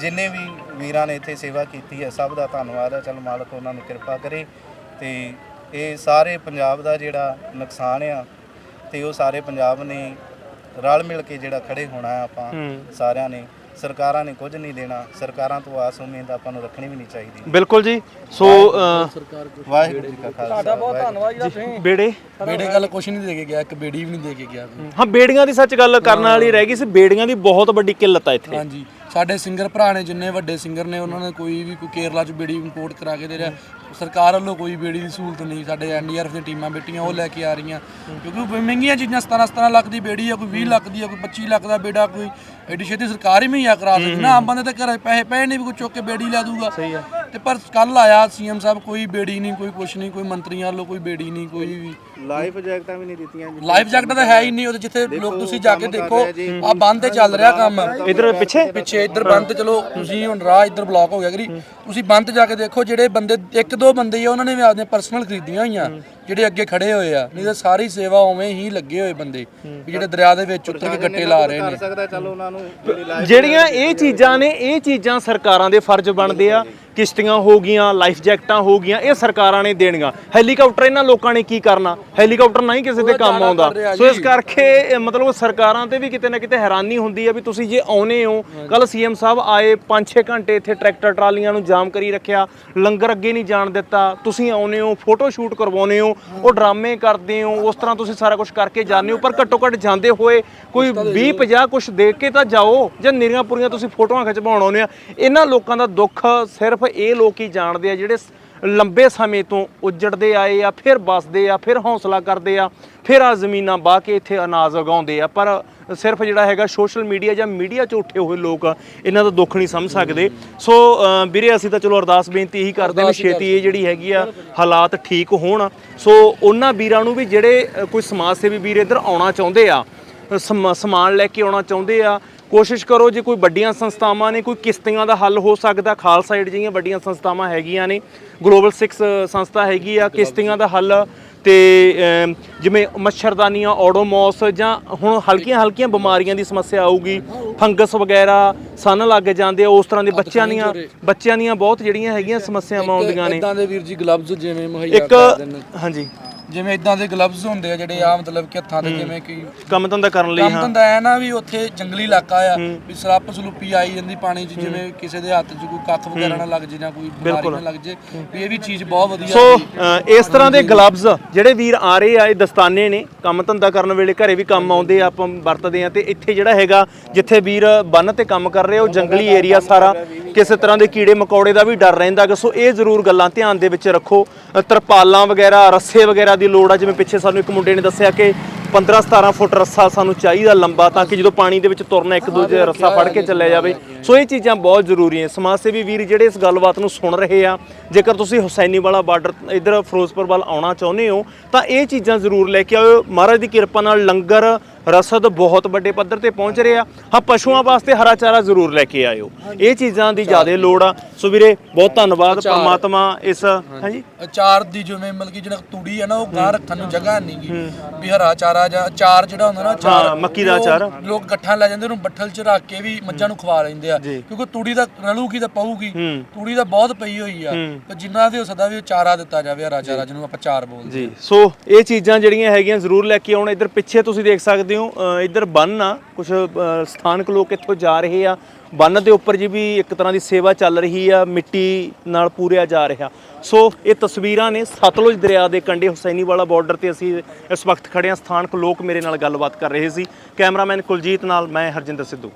ਜਿੰਨੇ ਵੀ ਵੀਰਾਂ ਨੇ ਇੱਥੇ ਸੇਵਾ ਕੀਤੀ ਹੈ ਸਭ ਦਾ ਧੰਨਵਾਦ ਹੈ। ਚਲ ਮਾਲਕ ਉਹਨਾਂ ਨੂੰ ਕਿਰਪਾ ਕਰੇ ਤੇ ਇਹ ਸਾਰੇ ਪੰਜਾਬ ਦਾ ਜਿਹੜਾ ਨੁਕਸਾਨ ਆ ਤੇ ਉਹ ਸਾਰੇ ਪੰਜਾਬ ਨੇ ਰਲ ਮਿਲ ਕੇ ਜਿਹੜਾ ਖੜੇ ਹੋਣਾ ਆਪਾਂ ਸਾਰਿਆਂ ਨੇ। ਸਰਕਾਰਾਂ ਨੇ ਕੁਝ ਨਹੀਂ ਦੇਣਾ ਸਰਕਾਰਾਂ ਤੋਂ ਆਸ ਉਮੀਦ ਆਪਾਂ ਨੂੰ ਰੱਖਣੀ ਵੀ ਨਹੀਂ ਚਾਹੀਦੀ। ਬਿਲਕੁਲ ਜੀ ਸੋ ਵਾਹਿਗੁਰੂ ਜੀ ਕਾ ਖਾਲਸਾ ਤੁਹਾਡਾ ਬਹੁਤ ਧੰਨਵਾਦ ਜੀ ਤੁਸੀਂ ਬੇੜੇ? ਬੇੜੇ ਗੱਲ ਕੁਛ ਨਹੀਂ ਦੇ ਕੇ ਗਿਆ ਇੱਕ ਬੇੜੀ ਵੀ ਨਹੀਂ ਦੇ ਕੇ ਗਿਆ। ਹਾਂ ਬੇੜੀਆਂ ਦੀ ਸੱਚ ਗੱਲ ਕਰਨ ਵਾਲੀ ਰਹਿ ਗਈ ਸੀ ਬੇੜੀਆਂ ਦੀ ਬਹੁਤ ਵੱਡੀ ਕਿੱਲਤ ਆ ਇੱਥੇ। ਹਾਂਜੀ। ਸਾਡੇ ਸਿੰਗਰ ਭਰਾ ਨੇ ਜਿੰਨੇ ਵੱਡੇ ਸਿੰਗਰ ਨੇ ਉਹਨਾਂ ਨੇ ਕੋਈ ਵੀ ਕੋਈ ਕੇਰਲਾ ਚ ਬੇੜੀ ਇੰਪੋਰਟ ਕਰਾ ਕੇ ਦੇ ਰਿਹਾ। ਸਰਕਾਰ ਵੱਲੋਂ ਕੋਈ ਬੇੜੀ ਦੀ ਸਹੂਲਤ ਨਹੀਂ ਸਾਡੇ ਐਨਡੀਆਰਐਫ ਦੀਆਂ ਟੀਮਾਂ ਬੇਟੀਆਂ ਉਹ ਲੈ ਕੇ ਆ ਰਹੀਆਂ। ਕਿਉਂਕਿ ਉਹ ਮਹਿੰਗੀਆਂ ਚੀਜ਼ਾਂ 17 17 ਲੱਖ ਦੀ ਬੇੜੀ ਆ ਕੋਈ 20 ਲੱਖ ਦੀ ਆ ਕੋਈ 25 ਲੱਖ ਦਾ ਬੇੜਾ ਕੋਈ ਐਡੀ ਛੇਤੀ ਸਰਕਾਰ ਹੀ ਮੁਹੱਈਆ ਕਰਾ ਸਕਦੀ। ਨਾ ਆਮ ਬੰਦੇ ਤੇ ਘਰੇ ਪੈਸੇ ਪਏ ਨਹੀਂ ਵੀ ਕੋਈ ਚੁੱਕ ਕੇ ਬੇੜੀ ਲੈ ਦੂਗਾ। ਸਹੀ ਆ। ਤੇ ਪਰ ਕੱਲ ਆਇਆ ਸੀਐਮ ਸਾਹਿਬ ਕੋਈ ਬੇੜੀ ਨਹੀਂ ਕੋਈ ਕੁਛ ਨਹੀਂ ਕੋਈ ਮੰਤਰੀਆਂ ਵੱਲੋਂ ਕੋਈ ਬੇੜੀ ਨਹੀਂ ਕੋਈ ਵੀ। ਲਾਈਫ ਜੈਕਟਾਂ ਵੀ ਨਹੀਂ ਦਿੱਤੀਆਂ ਜੀ ਲਾਈਫ ਜੈਕਟ ਤਾਂ ਹੈ ਹੀ ਨਹੀਂ ਉਹਦੇ ਜਿੱਥੇ ਲੋਕ ਤੁਸੀਂ ਜਾ ਕੇ ਦੇਖੋ ਆ ਬੰਦ ਤੇ ਚੱਲ ਰਿਹਾ ਕੰਮ। ਇਧਰ ਪਿੱਛੇ? ਪਿੱਛੇ ਇੱਧਰ ਬੰਦ ਤੇ ਚਲੋ ਤੁਸੀਂ ਹੁਣ ਰਾਹ ਇੱਧਰ ਬਲੌਕ ਹੋ ਗਿਆ ਕਰੀ। ਤੁਸੀਂ ਬੰਦ ਜਾ ਕੇ ਦੇਖੋ ਜਿਹੜੇ ਬੰਦੇ ਇੱਕ ਦੋ ਬੰਦੇ ਹੀ ਆ ਉਹਨਾਂ ਨੇ ਵੀ ਆਪਦੀਆਂ ਪਰਸਨਲ ਖਰੀਦੀਆਂ ਹੋਈਆਂ ਜਿਹੜੇ ਅੱਗੇ ਖੜੇ ਹੋਏ ਆ। ਨਹੀਂ ਤਾਂ ਸਾਰੀ ਸੇਵਾ ਉਵੇਂ ਹੀ ਲੱਗੇ ਹੋਏ ਬੰਦੇ ਵੀ ਜਿਹੜੇ ਦਰਿਆ ਦੇ ਵਿੱਚ ਉਤਰ ਕੇ ਗੱਟੇ ਲਾ ਰਹੇ ਨੇ। ਸਕਦਾ ਚਲੋ ਉਹਨਾਂ ਨੂੰ ਜਿਹੜੀ life ਜਿਹੜੀਆਂ ਇਹ ਚੀਜ਼ਾਂ ਨੇ ਇਹ ਚੀਜ਼ਾਂ ਸਰਕਾਰਾਂ ਦੇ ਫਰਜ਼ ਬਣਦੇ ਆ। ਕਿਸ਼ਤੀਆਂ ਹੋ ਗਈਆਂ ਲਾਈਫ ਜੈਕਟਾਂ ਹੋ ਗਈਆਂ ਇਹ ਸਰਕਾਰਾਂ ਨੇ ਦੇਣੀਆਂ। ਹੈਲੀਕਾਪਟਰ ਇਹਨਾਂ ਲੋਕਾਂ ਨੇ ਕੀ ਕਰਨਾ? ਹੈਲੀਕਾਪਟਰ ਨਹੀਂ ਕਿਸੇ ਦੇ ਕੰਮ ਆਉਂਦਾ। ਸੋ ਇਸ ਕਰਕੇ ਮਤਲਬ ਸਰਕਾਰਾਂ ਤੇ ਵੀ ਕਿਤੇ ਨਾ ਕਿਤੇ ਹੈਰਾਨੀ ਹੁੰਦੀ ਆ ਵੀ ਤੁਸੀਂ ਜੇ ਆਉਨੇ ਹੋ ਕੱਲ ਸੀਐਮ ਸਾਹਿਬ ਆਏ 5-6 ਘੰਟੇ ਇੱਥੇ ਟਰੈਕਟਰ ਟਰਾਲੀਆਂ ਨੂੰ ਜਾਮ ਕਰੀ ਰੱਖਿਆ ਲੰਗਰ ਅੱਗੇ ਨਹੀਂ ਜਾਣ ਦਿੱਤਾ ਤੁਸੀਂ ਆਉਨੇ ਹੋ ਫੋਟੋ ਸ਼ੂਟ ਕਰਵਾਉਨੇ ਹੋ ਉਹ ਡਰਾਮੇ ਕਰਦੇ ਹੋ ਉਸ ਤਰ੍ਹਾਂ ਤੁਸੀਂ ਸਾਰਾ ਕੁਝ ਕਰਕੇ ਜਾਂਦੇ ਹੋ ਪਰ ਘੱਟੋ ਘੱਟ ਜਾਂਦੇ ਹੋਏ ਕੋਈ 20 50 ਕੁਝ ਦੇਖ ਕੇ ਤਾਂ ਜਾਓ ਜਾਂ ਨਿਰੀਆਂ ਪੁਰੀਆਂ ਤੁਸੀਂ ਫੋਟੋਆਂ ਖਿਚਵਾਉਣ ਆਉਂਦੇ ਆ। ਇਹਨਾਂ ਲੋਕਾਂ ਦਾ ਦੁੱਖ ਸਿਰਫ ਇਹ ਲੋਕ ਹੀ ਜਾਣਦੇ ਆ ਜਿਹੜੇ ਲੰਬੇ ਸਮੇਂ ਤੋਂ ਉੱਜੜਦੇ ਆਏ ਆ ਫਿਰ ਬਸਦੇ ਆ ਫਿਰ ਹੌਸਲਾ ਕਰਦੇ ਆ ਫਿਰ ਆ ਜ਼ਮੀਨਾਂ ਬਾਹ ਕੇ ਇੱਥੇ ਅਨਾਜ ਉਗਾਉਂਦੇ ਆ। ਪਰ ਸਿਰਫ ਜਿਹੜਾ ਹੈਗਾ ਸੋਸ਼ਲ ਮੀਡੀਆ ਜਾਂ ਮੀਡੀਆ 'ਚ ਉੱਠੇ ਹੋਏ ਲੋਕ ਇਹਨਾਂ ਦਾ ਦੁੱਖ ਨਹੀਂ ਸਮਝ ਸਕਦੇ। ਸੋ ਵੀਰੇ ਅਸੀਂ ਤਾਂ ਚਲੋ ਅਰਦਾਸ ਬੇਨਤੀ ਇਹੀ ਕਰਦੇ ਹਾਂ ਛੇਤੀ ਇਹ ਜਿਹੜੀ ਹੈਗੀ ਆ ਹਾਲਾਤ ਠੀਕ ਹੋਣ। ਸੋ ਉਹਨਾਂ ਵੀਰਾਂ ਨੂੰ ਵੀ ਜਿਹੜੇ ਕੋਈ ਸਮਾਜ ਸੇਵੀ ਵੀਰ ਇੱਧਰ ਆਉਣਾ ਚਾਹੁੰਦੇ ਆ ਸਮ- ਸਮਾਨ ਲੈ ਕੇ ਆਉਣਾ ਚਾਹੁੰਦੇ ਆ ਕੋਸ਼ਿਸ਼ ਕਰੋ ਜੇ ਕੋਈ ਵੱਡੀਆਂ ਸੰਸਥਾਵਾਂ ਨੇ ਕੋਈ ਕਿਸ਼ਤੀਆਂ ਦਾ ਹੱਲ ਹੋ ਸਕਦਾ ਖਾਲਸਾ ਏਡ ਜਿਹੀਆਂ ਵੱਡੀਆਂ ਸੰਸਥਾਵਾਂ ਹੈਗੀਆਂ ਨੇ ਗਲੋਬਲ 6 ਸੰਸਥਾ ਹੈਗੀ ਆ ਕਿਸ਼ਤੀਆਂ ਦਾ ਹੱਲ ਤੇ ਜਿਵੇਂ ਮੱਛਰਦਾਨੀਆਂ ਓਡੋਮੋਸ ਜਾਂ ਹੁਣ ਹਲਕੀਆਂ ਹਲਕੀਆਂ ਬਿਮਾਰੀਆਂ ਦੀ ਸਮੱਸਿਆ ਆਊਗੀ ਫੰਗਸ ਵਗੈਰਾ ਸੰਨ ਲੱਗ ਜਾਂਦੇ ਆ ਉਸ ਤਰ੍ਹਾਂ ਦੇ ਬੱਚਿਆਂ ਦੀਆਂ ਬੱਚਿਆਂ ਦੀਆਂ ਬਹੁਤ ਜਿਹੜੀਆਂ ਹੈਗੀਆਂ ਸਮੱਸਿਆਵਾਂ ਆਉਂਦੀਆਂ ਨੇ। ਇਦਾਂ ਦੇ ਵੀਰ ਜੀ ਗਲਵਜ਼ ਜਿਵੇਂ ਮੁਹੱਈਆ ਕਰ ਹਾਂਜੀ। ਜਿਵੇਂ ਇਦਾਂ ਦੇ ਗਲਵਜ਼ ਹੁੰਦੇ ਆ ਜਿਹੜੇ ਆ ਮਤਲਬ ਕਿ ਹੱਥਾਂ ਤੇ ਜਿਵੇਂ ਕਿ ਕੰਮ ਧੰਦਾ ਕਰਨ ਲਈ ਕੰਮ ਹਾਂ। ਧੰਦਾ ਐ ਨਾ ਵੀ ਉੱਥੇ ਜੰਗਲੀ ਇਲਾਕਾ ਆ ਵੀ ਸਲੱਪ ਸਲੂਪੀ ਆਈ ਜਾਂਦੀ ਪਾਣੀ 'ਚ ਜਿਵੇਂ ਕਿਸੇ ਦੇ ਹੱਥ 'ਚ ਕੋਈ ਕੱਖ ਵਗੈਰਾ ਨਾ ਲੱਗ ਜੇ ਜਾਂ ਕੋਈ ਬਿਮਾਰੀ ਨਾ ਲੱਗ ਜੇ ਵੀ ਇਹ ਵੀ ਚੀਜ਼ ਬਹੁਤ ਵਧੀਆ ਸੋ। ਇਸ ਤਰ੍ਹਾਂ ਦੇ ਗਲਵਜ਼ ਜਿਹੜੇ ਵੀਰ ਆ ਰਹੇ ਆ ਇਹ ਦਸਤਾਨੇ ਨੇ ਕੰਮ ਧੰਦਾ ਕਰਨ ਵੇਲੇ ਘਰੇ ਵੀ ਕੰਮ ਆਉਂਦੇ ਆ ਆਪਾਂ ਵਰਤਦੇ ਆ ਤੇ ਇੱਥੇ ਜਿਹੜਾ ਹੈਗਾ ਜਿੱਥੇ ਵੀਰ ਬੰਨ ਤੇ ਕੰਮ ਕਰ ਰਹੇ ਉਹ ਜੰਗਲੀ ਏਰੀਆ ਸਾਰਾ ਕਿਸੇ ਤਰ੍ਹਾਂ ਦੇ ਕੀੜੇ ਮਕੌੜੇ ਦਾ ਵੀ ਡਰ ਰਹਿੰਦਾ ਗਾ। ਸੋ ਇਹ ਜ਼ਰੂਰ ਗੱਲਾਂ ਧਿਆਨ ਦੇ ਵਿੱਚ ਰੱਖੋ ਤਰਪਾਲਾਂ ਵਗੈਰਾ, ਰੱਸੇ ਵਗੈਰਾ ਦੀ ਲੋੜ ਆ। ਜਿਵੇਂ ਪਿੱਛੇ ਸਾਨੂੰ ਇੱਕ ਮੁੰਡੇ ਨੇ ਦੱਸਿਆ ਕਿ 15 17 ਫੁੱਟ ਰੱਸਾ ਸਾਨੂੰ ਚਾਹੀਦਾ ਲੰਬਾ, ਤਾਂ ਕਿ ਜਦੋਂ ਪਾਣੀ ਦੇ ਵਿੱਚ ਤੁਰਨਾ ਇੱਕ ਦੂਜੇ ਦਾ ਰੱਸਾ ਫੜ ਕੇ ਚੱਲਿਆ ਜਾਵੇ। ਸੋ ਇਹ ਚੀਜ਼ਾਂ ਬਹੁਤ ਜ਼ਰੂਰੀ ਹੈ ਸਮਾਜ ਸੇਵੀ ਵੀਰ ਜਿਹੜੇ ਇਸ ਗੱਲਬਾਤ ਨੂੰ ਸੁਣ ਰਹੇ ਆ, ਜੇਕਰ ਤੁਸੀਂ ਹੁਸੈਨੀ ਵਾਲਾ ਬਾਰਡਰ ਇਧਰ ਫਿਰੋਜ਼ਪੁਰ ਵੱਲ ਆਉਣਾ ਚਾਹੁੰਦੇ ਹੋ, ਤਾਂ ਇਹ ਚੀਜ਼ਾਂ ਜ਼ਰੂਰ ਲੈ ਕੇ ਆਓ ਮਹਾਰਾਜ ਦੀ ਕਿਰਪਾ ਨਾਲ ਲੰਗਰ ਰਸਦ ਬਹੁਤ ਵੱਡੇ ਪੱਧਰ ਤੇ ਪਹੁੰਚ ਰਿਹਾ। ਹਾਂ ਪਸ਼ੂਆਂ ਵਾਸਤੇ ਹਰਾ ਚਾਰਾ ਜ਼ਰੂਰ ਲੈ ਕੇ ਆਇਓ। ਇਹ ਚੀਜ਼ਾਂ ਦੀ ਜ਼ਿਆਦਾ ਲੋੜ ਆ। ਸੋ ਵੀਰੇ ਬਹੁਤ ਧੰਨਵਾਦ। ਪ੍ਰਮਾਤਮਾ ਇਸ ਹਾਂਜੀ। ਅਚਾਰ ਦੀ ਜਿਵੇਂ ਮਤਲਬ ਕਿ ਜਿਹੜਾ ਤੂੜੀ ਹੈ ਨਾ ਉਹ ਗਾਂ ਰੱਖਣ ਨੂੰ ਜਗ੍ਹਾ ਨਹੀਂ ਗੀ। ਵੀ ਹਰਾ ਚਾਰਾ ਜਾਂ ਅਚਾਰ ਜਿਹੜਾ ਹੁੰਦਾ ਨਾ ਅਚਾਰ ਮੱਕੀ ਦਾ ਅਚਾਰ। ਲੋਕ ਗੱਠਾਂ ਲੈ ਜਾਂਦੇ ਉਹਨੂੰ ਬੱਠਲ 'ਚ ਰੱਖ ਕੇ ਵੀ ਮੱਝਾਂ ਨੂੰ ਖਵਾ ਲੈਂਦੇ ਆ। ਕਿਉਂਕਿ ਤੂੜੀ ਦਾ ਰਲੂਗੀ ਤਾਂ ਪਊਗੀ। ਤੂੜੀ ਤਾਂ ਬਹੁਤ ਪਈ ਹੋਈ ਆ। ਪਰ ਜਿੰਨਾ ਦੇ ਹੋ ਸਕਦਾ ਵੀ ਉਹ ਚਾਰਾ ਦਿੱਤਾ ਜਾਵੇ ਹਰਾ ਚਾਰਾ ਜਿਹਨੂੰ ਆਪਾਂ ਚਾਰ ਬੋਲਦੇ ਜੀ। ਸੋ ਇਹ ਚੀਜ਼ਾਂ ਜਿਹੜੀਆਂ ਹੈਗੀਆਂ ਜ਼ਰੂਰ ਲੈ ਕੇ ਆਉਣ। ਇੱਧਰ ਪਿੱਛੇ ਤੁਸੀਂ ਦੇਖ ਸਕਦੇ ਹੋ? ਅ, ਇੱਧਰ ਬੰਨ ਆ ਕੁਝ ਸਥਾਨਕ ਲੋਕ ਇੱਥੋਂ ਜਾ ਰਹੇ ਆ। ਬੰਨ ਦੇ ਉੱਪਰ ਜੀ ਵੀ ਇੱਕ ਤਰ੍ਹਾਂ ਦੀ ਸੇਵਾ ਚੱਲ ਰਹੀ ਆ ਮਿੱਟੀ ਨਾਲ ਪੂਰਿਆ ਜਾ ਰਿਹਾ। ਸੋ ਇਹ ਤਸਵੀਰਾਂ ਨੇ ਸਤਲੁਜ ਦਰਿਆ ਦੇ ਕੰਢੇ ਹੁਸੈਨੀਵਾਲਾ ਬਾਰਡਰ ਤੇ ਅਸੀਂ ਇਸ ਵਕਤ ਖੜੇ ਹਾਂ। ਸਥਾਨਕ ਲੋਕ ਮੇਰੇ ਨਾਲ ਗੱਲਬਾਤ ਕਰ ਰਹੇ ਸੀ। ਕੈਮਰਾਮੈਨ ਕੁਲਜੀਤ ਨਾਲ ਮੈਂ ਹਰਜਿੰਦਰ ਸਿੱਧੂ।